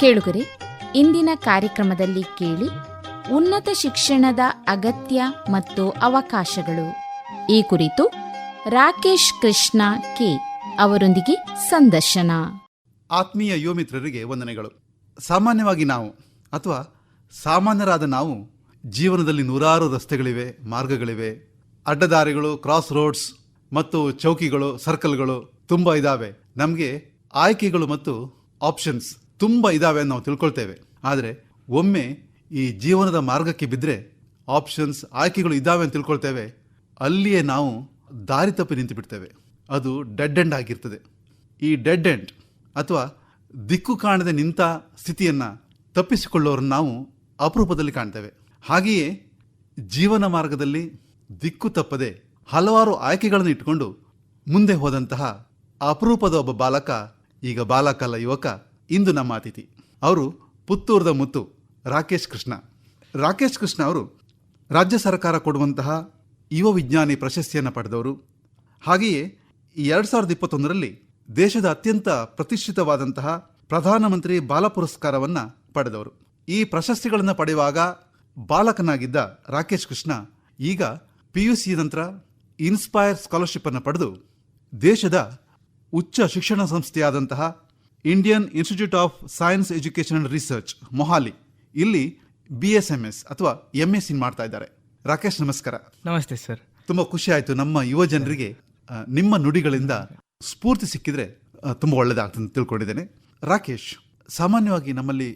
ಕೇಳುಗರೆ, ಇಂದಿನ ಕಾರ್ಯಕ್ರಮದಲ್ಲಿ ಕೇಳಿ ಉನ್ನತ ಶಿಕ್ಷಣದ ಅಗತ್ಯ ಮತ್ತು ಅವಕಾಶಗಳು. ಈ ಕುರಿತು ರಾಕೇಶ್ ಕೃಷ್ಣ ಕೆ ಅವರೊಂದಿಗೆ ಸಂದರ್ಶನ. ಆತ್ಮೀಯ ಯುವ ಮಿತ್ರರಿಗೆ ವಂದನೆಗಳು. ಸಾಮಾನ್ಯವಾಗಿ ನಾವು ಅಥವಾ ಸಾಮಾನ್ಯರಾದ ನಾವು ಜೀವನದಲ್ಲಿ ನೂರಾರು ರಸ್ತೆಗಳಿವೆ, ಮಾರ್ಗಗಳಿವೆ. ಅಡ್ಡದಾರಿಗಳು ಕ್ರಾಸ್ ರೋಡ್ಸ್ ಮತ್ತು ಚೌಕಿಗಳು ಸರ್ಕಲ್ಗಳು ತುಂಬ ಇದ್ದಾವೆ ನಮಗೆ ಆಯ್ಕೆಗಳು ಮತ್ತು ಆಪ್ಷನ್ಸ್ ತುಂಬ ಇದ್ದಾವೆ ಅಂತ ನಾವು ತಿಳ್ಕೊಳ್ತೇವೆ. ಆದರೆ ಒಮ್ಮೆ ಈ ಜೀವನದ ಮಾರ್ಗಕ್ಕೆ ಬಿದ್ದರೆ ಆಪ್ಷನ್ಸ್ ಆಯ್ಕೆಗಳು ಇದ್ದಾವೆ ಅಂತ ತಿಳ್ಕೊಳ್ತೇವೆ. ಅಲ್ಲಿಯೇ ನಾವು ದಾರಿ ತಪ್ಪಿ ನಿಂತು ಬಿಡ್ತೇವೆ. ಅದು ಡೆಡ್ ಎಂಡ್ ಆಗಿರ್ತದೆ. ಈ ಡೆಡ್ ಎಂಡ್ ಅಥವಾ ದಿಕ್ಕು ಕಾಣದೆ ನಿಂತ ಸ್ಥಿತಿಯನ್ನು ತಪ್ಪಿಸಿಕೊಳ್ಳೋರನ್ನು ನಾವು ಅಪರೂಪದಲ್ಲಿ ಕಾಣ್ತೇವೆ. ಹಾಗೆಯೇ ಜೀವನ ಮಾರ್ಗದಲ್ಲಿ ದಿಕ್ಕು ತಪ್ಪದೆ ಹಲವಾರು ಆಯ್ಕೆಗಳನ್ನು ಇಟ್ಟುಕೊಂಡು ಮುಂದೆ ಹೋದಂತಹ ಅಪರೂಪದ ಒಬ್ಬ ಬಾಲಕ, ಈಗ ಬಾಲಕಲ್ಲ ಯುವಕ ಇಂದು ನಮ್ಮ ಅತಿಥಿ. ಅವರು ಪುತ್ತೂರದ ಮುತ್ತು, ರಾಕೇಶ್ ಕೃಷ್ಣ. ರಾಕೇಶ್ ಕೃಷ್ಣ ಅವರು ರಾಜ್ಯ ಸರ್ಕಾರ ಕೊಡುವಂತಹ ಯುವ ವಿಜ್ಞಾನಿ ಪ್ರಶಸ್ತಿಯನ್ನು ಪಡೆದವರು. ಹಾಗೆಯೇ ಎರಡು ಸಾವಿರದ ಇಪ್ಪತ್ತೊಂದರಲ್ಲಿ ದೇಶದ ಅತ್ಯಂತ ಪ್ರತಿಷ್ಠಿತವಾದಂತಹ ಪ್ರಧಾನಮಂತ್ರಿ ಬಾಲ ಪುರಸ್ಕಾರವನ್ನು ಪಡೆದವರು. ಈ ಪ್ರಶಸ್ತಿಗಳನ್ನು ಪಡೆಯುವಾಗ ಬಾಲಕನಾಗಿದ್ದ ರಾಕೇಶ್ ಕೃಷ್ಣ ಈಗ ಪಿ ಯು ಸಿ ನಂತರ ಇನ್ಸ್ಪೈರ್ ಸ್ಕಾಲರ್ಶಿಪ್ ಅನ್ನು ಪಡೆದು ದೇಶದ ಉಚ್ಚ ಶಿಕ್ಷಣ ಸಂಸ್ಥೆಯಾದಂತಹ Indian Institute of Science Education and Research Mohali ಇಲ್ಲಿ ಬಿ ಎಸ್ ಎಂ ಎಸ್ ಅಥವಾ ಎಂ ಎಸ್ ಇನ್ ಮಾಡ್ತಾ ಇದ್ದಾರೆ. ರಾಕೇಶ್ ನಮಸ್ಕಾರ. ನಮಸ್ತೆ ಸರ್. ತುಂಬಾ ಖುಷಿ ಆಯ್ತು ನಮ್ಮ ಯುವ ಜನರಿಗೆ ನಿಮ್ಮ ನುಡಿಗಳಿಂದ ಸ್ಫೂರ್ತಿ ಸಿಕ್ಕಿದ್ರೆ ತುಂಬಾ ಒಳ್ಳೆಯದಾಗ್ತದೆ ಅಂತ ತಿಳ್ಕೊಂಡಿದ್ದೇನೆ. ರಾಕೇಶ್ ಸಾಮಾನ್ಯವಾಗಿ ನಮ್ಮಲ್ಲಿ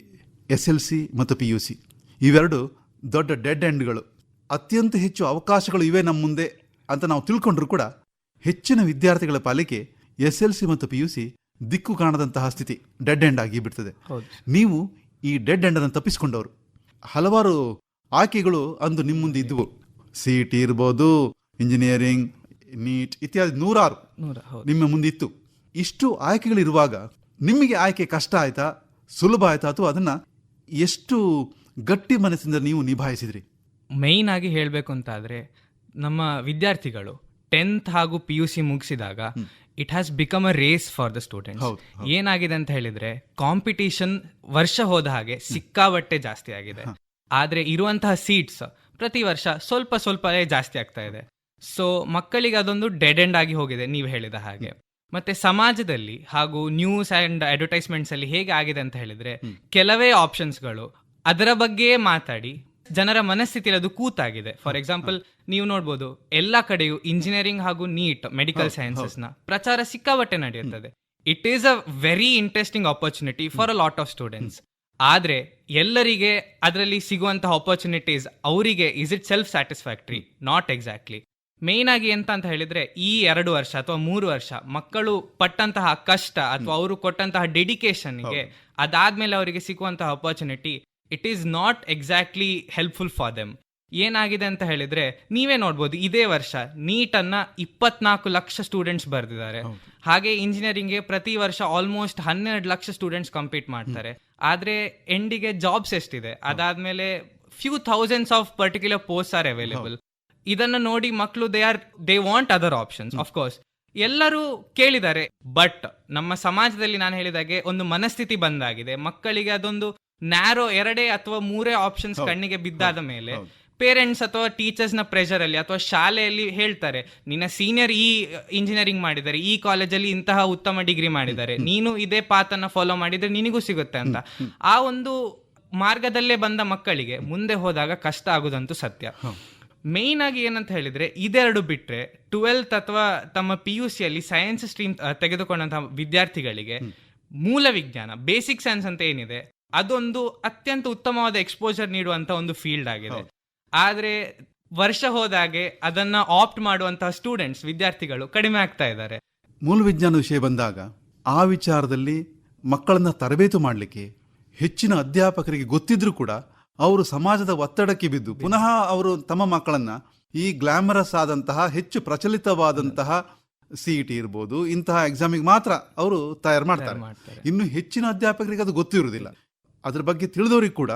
ಎಸ್ ಎಲ್ ಸಿ ಮತ್ತು ಪಿ ಯು ಸಿ ಇವೆರಡು ದೊಡ್ಡ ಡೆಡ್ ಎಂಡ್ಗಳು. ಅತ್ಯಂತ ಹೆಚ್ಚು ಅವಕಾಶಗಳು ಇವೆ ನಮ್ಮ ಮುಂದೆ ಅಂತ ನಾವು ತಿಳ್ಕೊಂಡ್ರು ಕೂಡ ಹೆಚ್ಚಿನ ವಿದ್ಯಾರ್ಥಿಗಳ ಪಾಲಿಕೆ ಎಸ್ ಎಲ್ ಸಿ ಮತ್ತು ಪಿ ಯು ಸಿ ದಿಕ್ಕು ಕಾಣದಂತಹ ಸ್ಥಿತಿ ಡೆಡ್ ಎಂಡ್ ಆಗಿ ಬಿಡ್ತದೆ. ನೀವು ಈ ಡೆಡ್ ಎಂಡ್ ಅನ್ನು ತಪ್ಪಿಸಿಕೊಂಡವರು. ಹಲವಾರು ಆಯ್ಕೆಗಳು ಅಂದು ನಿಮ್ಮ ಮುಂದೆ ಇದ್ದವು ಸಿ ಟಿ ಇರ್ಬೋದು ಇಂಜಿನಿಯರಿಂಗ್ ನೀಟ್ ಇತ್ಯಾದಿ ನೂರಾರು ನೂರ ನಿಮ್ಮ ಮುಂದೆ ಇತ್ತು. ಇಷ್ಟು ಆಯ್ಕೆಗಳಿರುವಾಗ ನಿಮಗೆ ಆಯ್ಕೆ ಕಷ್ಟ ಆಯ್ತಾ ಸುಲಭ ಆಯ್ತಾ ಅಥವಾ ಅದನ್ನ ಎಷ್ಟು ಗಟ್ಟಿ ಮನಸ್ಸಿಂದ ನೀವು ನಿಭಾಯಿಸಿದ್ರಿ? ಮೈನ್ ಆಗಿ ಹೇಳಬೇಕು ಅಂತಾದರೆ ಆದ್ರೆ ನಮ್ಮ ವಿದ್ಯಾರ್ಥಿಗಳು ಟೆಂತ್ ಹಾಗೂ P U C ಮುಗಿಸಿದಾಗ it has become a race for the student ಏನಾಗಿದೆ ಅಂತ ಹೇಳಿದ್ರೆ ಕಾಂಪಿಟೇಷನ್ ವರ್ಷ ಹೋದ ಹಾಗೆ ಸಿಕ್ಕಾಬಟ್ಟೆ ಜಾಸ್ತಿ ಆಗಿದೆ. ಆದ್ರೆ ಇರುವಂತಹ ಸೀಟ್ಸ್ ಪ್ರತಿ ವರ್ಷ ಸ್ವಲ್ಪ ಸ್ವಲ್ಪ ಜಾಸ್ತಿ ಆಗ್ತಾ ಇದೆ. ಸೊ ಮಕ್ಕಳಿಗೆ ಅದೊಂದು ಡೆಡ್ ಎಂಡ್ ಆಗಿ ಹೋಗಿದೆ ನೀವು ಹೇಳಿದ ಹಾಗೆ. ಮತ್ತೆ ಸಮಾಜದಲ್ಲಿ ಹಾಗೂ ನ್ಯೂಸ್ ಅಂಡ್ ಅಡ್ವರ್ಟೈಸ್ಮೆಂಟ್ಸ್ ಅಲ್ಲಿ ಹೇಗೆ ಆಗಿದೆ ಅಂತ ಹೇಳಿದ್ರೆ ಕೆಲವೇ ಆಪ್ಷನ್ಸ್ಗಳು ಅದರ ಬಗ್ಗೆಯೇ ಮಾತಾಡಿ ಜನರ ಮನಸ್ಥಿತಿಯಲ್ಲಿ ಅದು ಕೂತಾಗಿದೆ. ಫಾರ್ ಎಕ್ಸಾಂಪಲ್ ನೀವು ನೋಡ್ಬೋದು ಎಲ್ಲ ಕಡೆಯೂ ಇಂಜಿನಿಯರಿಂಗ್ ಹಾಗೂ ನೀಟ್ ಮೆಡಿಕಲ್ ಸೈನ್ಸಸ್ನ ಪ್ರಚಾರ ಸಿಕ್ಕಾಬಟ್ಟೆ ನಡೆಯುತ್ತದೆ. It is a very interesting opportunity for a lot of students ಆದ್ರೆ ಎಲ್ಲರಿಗೆ ಅದರಲ್ಲಿ ಸಿಗುವಂತಹ ಆಪರ್ಚುನಿಟೀಸ್ ಅವರಿಗೆ is it self satisfactory not exactly main ಆಗಿ ಎಂತ ಅಂತ ಹೇಳಿದ್ರೆ ಈ ಎರಡು ವರ್ಷ ಅಥವಾ ಮೂರು ವರ್ಷ ಮಕ್ಕಳು ಪಟ್ಟಂತಹ ಕಷ್ಟ ಅಥವಾ ಅವರು ಕೊಟ್ಟಂತಹ ಡೆಡಿಕೇಶನ್ಗೆ ಅದಾದ್ಮೇಲೆ ಅವರಿಗೆ ಸಿಗುವಂತಹ opportunity it is not exactly helpful for them ಏನಾಗಿದೆ ಅಂತ ಹೇಳಿದ್ರೆ ನೀವೇ ನೋಡ್ಬೋದು ಇದೇ ವರ್ಷ ನೀಟ್ ಅನ್ನ ಇಪ್ಪತ್ನಾಲ್ಕು ಲಕ್ಷ ಸ್ಟೂಡೆಂಟ್ಸ್ ಬರೆದಿದ್ದಾರೆ. ಹಾಗೆ ಇಂಜಿನಿಯರಿಂಗ್ಗೆ ಪ್ರತಿ ವರ್ಷ ಆಲ್ಮೋಸ್ಟ್ ಹನ್ನೆರಡು ಲಕ್ಷ ಸ್ಟೂಡೆಂಟ್ಸ್ ಕಂಪೀಟ್ ಮಾಡ್ತಾರೆ. ಆದ್ರೆ ಎಂಡಿಗೆ ಜಾಬ್ಸ್ ಎಷ್ಟಿದೆ? ಅದಾದ್ಮೇಲೆ few thousands of particular post are available ಇದನ್ನ ನೋಡಿ ಮಕ್ಕಳು they are they want other options of course ಎಲ್ಲರೂ ಕೇಳಿದ್ದಾರೆ ಬಟ್ ನಮ್ಮ ಸಮಾಜದಲ್ಲಿ ನಾನು ಹೇಳಿದಾಗೆ ಒಂದು ಮನಸ್ಥಿತಿ ಬಂದಾಗಿದೆ. ಮಕ್ಕಳಿಗೆ ಅದೊಂದು ನ್ಯಾರೋ ಎರಡೇ ಅಥವಾ ಮೂರೇ ಆಪ್ಷನ್ಸ್ ಕಣ್ಣಿಗೆ ಬಿದ್ದಾದ ಮೇಲೆ ಪೇರೆಂಟ್ಸ್ ಅಥವಾ ಟೀಚರ್ಸ್ನ ಪ್ರೆಷರಲ್ಲಿ ಅಥವಾ ಶಾಲೆಯಲ್ಲಿ ಹೇಳ್ತಾರೆ ನಿನ್ನ ಸೀನಿಯರ್ ಈ ಇಂಜಿನಿಯರಿಂಗ್ ಮಾಡಿದ್ದಾರೆ ಈ ಕಾಲೇಜಲ್ಲಿ ಇಂತಹ ಉತ್ತಮ ಡಿಗ್ರಿ ಮಾಡಿದ್ದಾರೆ ನೀನು ಇದೇ ಪಾತನ್ನ ಫಾಲೋ ಮಾಡಿದ್ರೆ ನಿನಗೂ ಸಿಗುತ್ತೆ ಅಂತ. ಆ ಒಂದು ಮಾರ್ಗದಲ್ಲೇ ಬಂದ ಮಕ್ಕಳಿಗೆ ಮುಂದೆ ಹೋದಾಗ ಕಷ್ಟ ಆಗೋದಂತೂ ಸತ್ಯ. ಮೇಯ್ನ್ ಆಗಿ ಏನಂತ ಹೇಳಿದ್ರೆ ಇದೆರಡು ಬಿಟ್ರೆ ಟ್ವೆಲ್ತ್ ಅಥವಾ ತಮ್ಮ ಪಿ ಯು ಸಿಯಲ್ಲಿ ಸೈನ್ಸ್ ಸ್ಟ್ರೀಮ್ ತೆಗೆದುಕೊಂಡಂತಹ ವಿದ್ಯಾರ್ಥಿಗಳಿಗೆ ಮೂಲ ವಿಜ್ಞಾನ ಬೇಸಿಕ್ ಸೈನ್ಸ್ ಅಂತ ಏನಿದೆ ಅದೊಂದು ಅತ್ಯಂತ ಉತ್ತಮವಾದ ಎಕ್ಸ್ಪೋಜರ್ ನೀಡುವಂತ ಒಂದು ಫೀಲ್ಡ್ ಆಗಿದೆ. ಆದ್ರೆ ವರ್ಷ ಹೋದಾಗೆ ಅದನ್ನ ಆಪ್ಟ್ ಮಾಡುವಂತಹ ಸ್ಟೂಡೆಂಟ್ಸ್ ವಿದ್ಯಾರ್ಥಿಗಳು ಕಡಿಮೆ ಆಗ್ತಾ ಇದ್ದಾರೆ. ಮೂಲ ವಿಜ್ಞಾನ ವಿಷಯ ಬಂದಾಗ ಆ ವಿಚಾರದಲ್ಲಿ ಮಕ್ಕಳನ್ನ ತರಬೇತು ಮಾಡಲಿಕ್ಕೆ ಹೆಚ್ಚಿನ ಅಧ್ಯಾಪಕರಿಗೆ ಗೊತ್ತಿದ್ರೂ ಕೂಡ ಅವರು ಸಮಾಜದ ಒತ್ತಡಕ್ಕೆ ಬಿದ್ದು ಪುನಃ ಅವರು ತಮ್ಮ ಮಕ್ಕಳನ್ನ ಈ ಗ್ಲಾಮರಸ್ ಆದಂತಹ ಹೆಚ್ಚು ಪ್ರಚಲಿತವಾದಂತಹ ಸಿ ಇ ಟಿ ಇರ್ಬೋದು ಇಂತಹ ಎಕ್ಸಾಮಿಗೆ ಮಾತ್ರ ಅವರು ತಯಾರು ಮಾಡ್ತಾರೆ. ಇನ್ನು ಹೆಚ್ಚಿನ ಅಧ್ಯಾಪಕರಿಗೆ ಅದು ಗೊತ್ತಿರುವುದಿಲ್ಲ. ಅದ್ರ ಬಗ್ಗೆ ತಿಳಿದವರಿಗೆ ಕೂಡ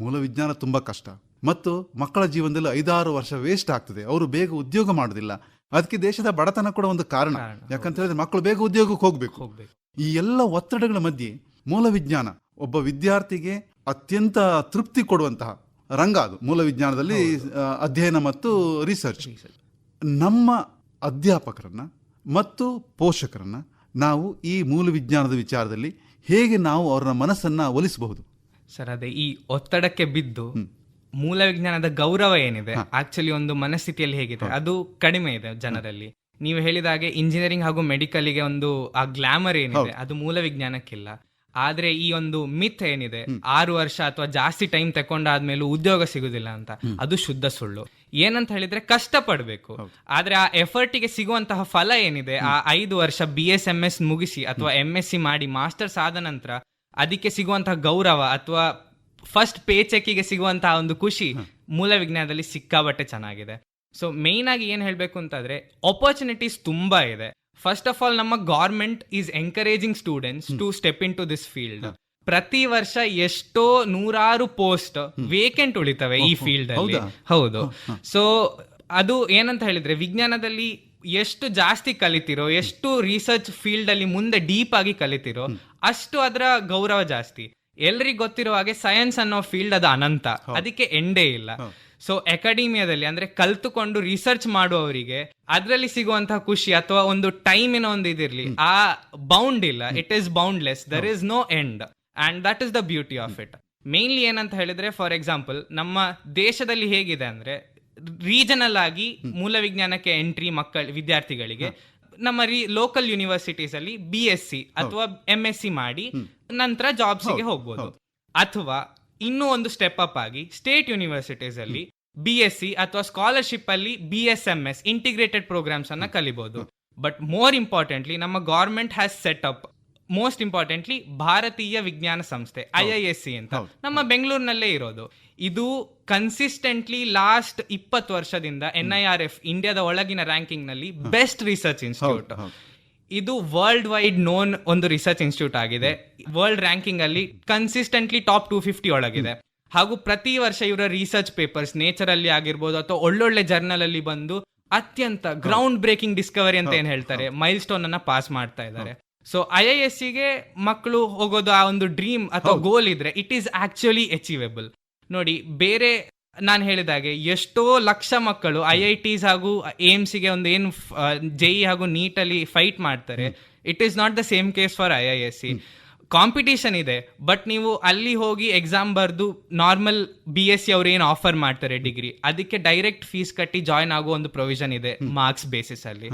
ಮೂಲ ವಿಜ್ಞಾನ ತುಂಬಾ ಕಷ್ಟ. ಮತ್ತು ಮಕ್ಕಳ ಜೀವನದಲ್ಲಿ ಐದಾರು ವರ್ಷ ವೇಸ್ಟ್ ಆಗ್ತದೆ. ಅವರು ಬೇಗ ಉದ್ಯೋಗ ಮಾಡೋದಿಲ್ಲ. ಅದಕ್ಕೆ ದೇಶದ ಬಡತನ ಕೂಡ ಒಂದು ಕಾರಣ. ಯಾಕಂತ ಹೇಳಿದ್ರೆ ಮಕ್ಕಳು ಬೇಗ ಉದ್ಯೋಗಕ್ಕೆ ಹೋಗ್ಬೇಕು. ಹೋಗ್ಬೇಕು. ಈ ಎಲ್ಲ ಒತ್ತಡಗಳ ಮಧ್ಯೆ ಮೂಲ ವಿಜ್ಞಾನ ಒಬ್ಬ ವಿದ್ಯಾರ್ಥಿಗೆ ಅತ್ಯಂತ ತೃಪ್ತಿ ಕೊಡುವಂತಹ ರಂಗ ಅದು. ಮೂಲ ವಿಜ್ಞಾನದಲ್ಲಿ ಅಧ್ಯಯನ ಮತ್ತು ರಿಸರ್ಚ್ ನಮ್ಮ ಅಧ್ಯಾಪಕರನ್ನ ಮತ್ತು ಪೋಷಕರನ್ನ ನಾವು ಈ ಮೂಲ ವಿಜ್ಞಾನದ ವಿಚಾರದಲ್ಲಿ ಹೇಗೆ ನಾವು ಅವರ ಮನಸ್ಸನ್ನ ಒಲಿಸಬಹುದು? ಸರ್ ಅದೇ ಈ ಒತ್ತಡಕ್ಕೆ ಬಿದ್ದು ಮೂಲ ವಿಜ್ಞಾನದ ಗೌರವ ಏನಿದೆ ಆಕ್ಚುಲಿ ಒಂದು ಮನಸ್ಥಿತಿಯಲ್ಲಿ ಹೇಗಿದೆ ಅದು ಕಡಿಮೆ ಇದೆ ಜನರಲ್ಲಿ. ನೀವು ಹೇಳಿದ ಹಾಗೆ ಇಂಜಿನಿಯರಿಂಗ್ ಹಾಗೂ ಮೆಡಿಕಲ್ಗೆ ಒಂದು ಆ ಗ್ಲಾಮರ್ ಏನಿದೆ ಅದು ಮೂಲ ವಿಜ್ಞಾನಕ್ಕಿಲ್ಲ. ಆದ್ರೆ ಈ ಒಂದು ಮಿತ್ ಏನಿದೆ ಆರು ವರ್ಷ ಅಥವಾ ಜಾಸ್ತಿ ಟೈಮ್ ತಕೊಂಡಾದ್ಮೇಲೂ ಉದ್ಯೋಗ ಸಿಗುದಿಲ್ಲ ಅಂತ ಅದು ಶುದ್ಧ ಸುಳ್ಳು. ಏನಂತ ಹೇಳಿದ್ರೆ ಕಷ್ಟ ಪಡ್ಬೇಕು ಆದ್ರೆ ಆ ಎಫರ್ಟಿಗೆ ಸಿಗುವಂತಹ ಫಲ ಏನಿದೆ ಆ ಐದು ವರ್ಷ ಬಿ ಎಸ್ ಎಂ ಎಸ್ ಮುಗಿಸಿ ಅಥವಾ ಎಂ ಎಸ್ ಸಿ ಮಾಡಿ ಮಾಸ್ಟರ್ಸ್ ಆದ ನಂತರ ಅದಕ್ಕೆ ಸಿಗುವಂತಹ ಗೌರವ ಅಥವಾ ಫಸ್ಟ್ ಪೇ ಚೆಕ್ಕಿಗೆ ಸಿಗುವಂತಹ ಒಂದು ಖುಷಿ ಮೂಲ ವಿಜ್ಞಾನದಲ್ಲಿ ಸಿಕ್ಕಾಬಟ್ಟೆ ಚೆನ್ನಾಗಿದೆ. ಸೊ ಮೇನ್ ಆಗಿ ಏನ್ ಹೇಳ್ಬೇಕು ಅಂತಂದ್ರೆ ಆಪರ್ಚುನಿಟೀಸ್ ತುಂಬಾ ಇದೆ. ಫಸ್ಟ್ ಆಫ್ ಆಲ್ ನಮ್ಮ government is encouraging students to step in to this field ಪ್ರತಿ ವರ್ಷ ಎಷ್ಟೋ ನೂರಾರು ಪೋಸ್ಟ್ ವೇಕೆಂಟ್ ಉಳಿತವೆ ಈ ಫೀಲ್ಡ್ ಅಲ್ಲಿ? ಹೌದು? ಸೊ ಅದು ಏನಂತ ಹೇಳಿದ್ರೆ ವಿಜ್ಞಾನದಲ್ಲಿ ಎಷ್ಟು ಜಾಸ್ತಿ ಕಲಿತಿರೋ ಎಷ್ಟು ರಿಸರ್ಚ್ ಫೀಲ್ಡ್ ಅಲ್ಲಿ ಮುಂದೆ ಡೀಪ್ ಆಗಿ ಕಲಿತಿರೋ ಅಷ್ಟು ಅದರ ಗೌರವ ಜಾಸ್ತಿ. ಎಲ್ರಿಗೂ ಗೊತ್ತಿರೋ ಹಾಗೆ ಸೈನ್ಸ್ ಅನ್ನೋ ಫೀಲ್ಡ್ ಅದು ಅನಂತ. ಅದಕ್ಕೆ ಎಂಡೇ ಇಲ್ಲ. ಸೊ ಅಕಾಡೆಮಿಯಾದಲ್ಲಿ ಅಂದ್ರೆ ಕಲ್ತುಕೊಂಡು ರಿಸರ್ಚ್ ಮಾಡುವವರಿಗೆ ಅದರಲ್ಲಿ ಸಿಗುವಂತಹ ಖುಷಿ ಅಥವಾ ಒಂದು ಟೈಮಿನ ಒಂದು ಇದಿರ್ಲಿ ಆ ಬೌಂಡ್ ಇಲ್ಲ. It is boundless there is no end and that is the beauty of it mainly ಏನಂತ ಹೇಳಿದ್ರೆ ಫಾರ್ ಎಕ್ಸಾಂಪಲ್ ನಮ್ಮ ದೇಶದಲ್ಲಿ ಹೇಗಿದೆ ಅಂದ್ರೆ ರೀಜನಲ್ ಆಗಿ ಮೂಲ ವಿಜ್ಞಾನಕ್ಕೆ ಎಂಟ್ರಿ ಮಕ್ಕಳ ವಿದ್ಯಾರ್ಥಿಗಳಿಗೆ ನಮ್ಮ ರೀ ಲೋಕಲ್ ಯೂನಿವರ್ಸಿಟೀಸ್ ಅಲ್ಲಿ ಬಿ ಎಸ್ ಸಿ ಅಥವಾ ಎಂ ಎಸ್ ಸಿ ಮಾಡಿ ನಂತರ ಜಾಬ್ಸ್ಗೆ ಹೋಗ್ಬೋದು. ಅಥವಾ ಇನ್ನೂ ಒಂದು ಸ್ಟೆಪ್ ಅಪ್ ಆಗಿ ಸ್ಟೇಟ್ ಯೂನಿವರ್ಸಿಟೀಸ್ ಅಲ್ಲಿ ಬಿ ಎಸ್ ಸಿ ಅಥವಾ ಸ್ಕಾಲರ್ಶಿಪ್ ಅಲ್ಲಿ B S M S integrated programs ಅನ್ನ ಕಲಿಬಹುದು ಬಟ್ ಮೋರ್ ಇಂಪಾರ್ಟೆಂಟ್ಲಿ ನಮ್ಮ government has set up most importantly ಭಾರತೀಯ ವಿಜ್ಞಾನ ಸಂಸ್ಥೆ ಐ ಐ ಎಸ್ ಸಿ ಅಂತ. ನಮ್ಮ ಬೆಂಗಳೂರಿನಲ್ಲೇ ಇರೋದು. ಇದು ಕನ್ಸಿಸ್ಟೆಂಟ್ಲಿ ಲಾಸ್ಟ್ ಇಪ್ಪತ್ತು ವರ್ಷದಿಂದ ಎನ್ ಐ ಆರ್ ಎಫ್ ಇಂಡಿಯಾದ ಒಳಗಿನ ರ್ಯಾಂಕಿಂಗ್ನಲ್ಲಿ ಬೆಸ್ಟ್ ರಿಸರ್ಚ್ ಇನ್ಸ್ಟಿಟ್ಯೂಟ್ ಇದು ವರ್ಲ್ಡ್ ವೈಡ್ ನೋನ್ ಒಂದು ರಿಸರ್ಚ್ ಇನ್ಸ್ಟಿಟ್ಯೂಟ್ ಆಗಿದೆ. ವರ್ಲ್ಡ್ ರ್ಯಾಂಕಿಂಗ್ ಅಲ್ಲಿ ಕನ್ಸಿಸ್ಟೆಂಟ್ಲಿ ಟಾಪ್ ಟೂ ಫಿಫ್ಟಿ ಒಳಗಿದೆ. ಹಾಗೂ ಪ್ರತಿ ವರ್ಷ ಇವರ ರಿಸರ್ಚ್ ಪೇಪರ್ಸ್ ನೇಚರ್ ಅಲ್ಲಿ ಆಗಿರ್ಬೋದು ಅಥವಾ ಒಳ್ಳೊಳ್ಳೆ ಜರ್ನಲ್ ಅಲ್ಲಿ ಬಂದು ಅತ್ಯಂತ ಗ್ರೌಂಡ್ ಬ್ರೇಕಿಂಗ್ ಡಿಸ್ಕವರಿ ಅಂತ ಏನ್ ಹೇಳ್ತಾರೆ? ಮೈಲ್ ಸ್ಟೋನ್ ಅನ್ನ ಪಾಸ್ ಮಾಡ್ತಾ ಇದ್ದಾರೆ. ಸೊ ಐ ಐ ಎಸ್ಗೆ ಮಕ್ಕಳು ಹೋಗೋದು ಆ ಒಂದು ಡ್ರೀಮ್ ಅಥವಾ ಗೋಲ್ ಇದ್ರೆ ಇಟ್ ಈಸ್ ಆಕ್ಚುಲಿ ಅಚೀವೇಬಲ್ ನೋಡಿ ಬೇರೆ ನಾನು ಹೇಳಿದಾಗೆ ಎಷ್ಟೋ ಲಕ್ಷ ಮಕ್ಕಳು ಐ ಐ ಟಿಸ್ ಹಾಗೂ ಏಮ್ಸ್ಗೆ ಒಂದು ಏನು ಜೈ ಹಾಗೂ ನೀಟಲ್ಲಿ ಫೈಟ್ ಮಾಡ್ತಾರೆ. It is not the same case for I I S C competition ಇದೆ ಬಟ್ ನೀವು ಅಲ್ಲಿ ಹೋಗಿ ಎಕ್ಸಾಮ್ ಬರೆದು ನಾರ್ಮಲ್ ಬಿ ಎಸ್ ಸಿ ಅವ್ರು ಏನು ಆಫರ್ ಮಾಡ್ತಾರೆ ಡಿಗ್ರಿ ಅದಕ್ಕೆ ಡೈರೆಕ್ಟ್ ಫೀಸ್ ಕಟ್ಟಿ ಜಾಯ್ನ್ ಆಗೋ ಒಂದು ಪ್ರೊವಿಷನ್ ಇದೆ ಮಾರ್ಕ್ಸ್ ಬೇಸಿಸ್ ಅಲ್ಲಿ.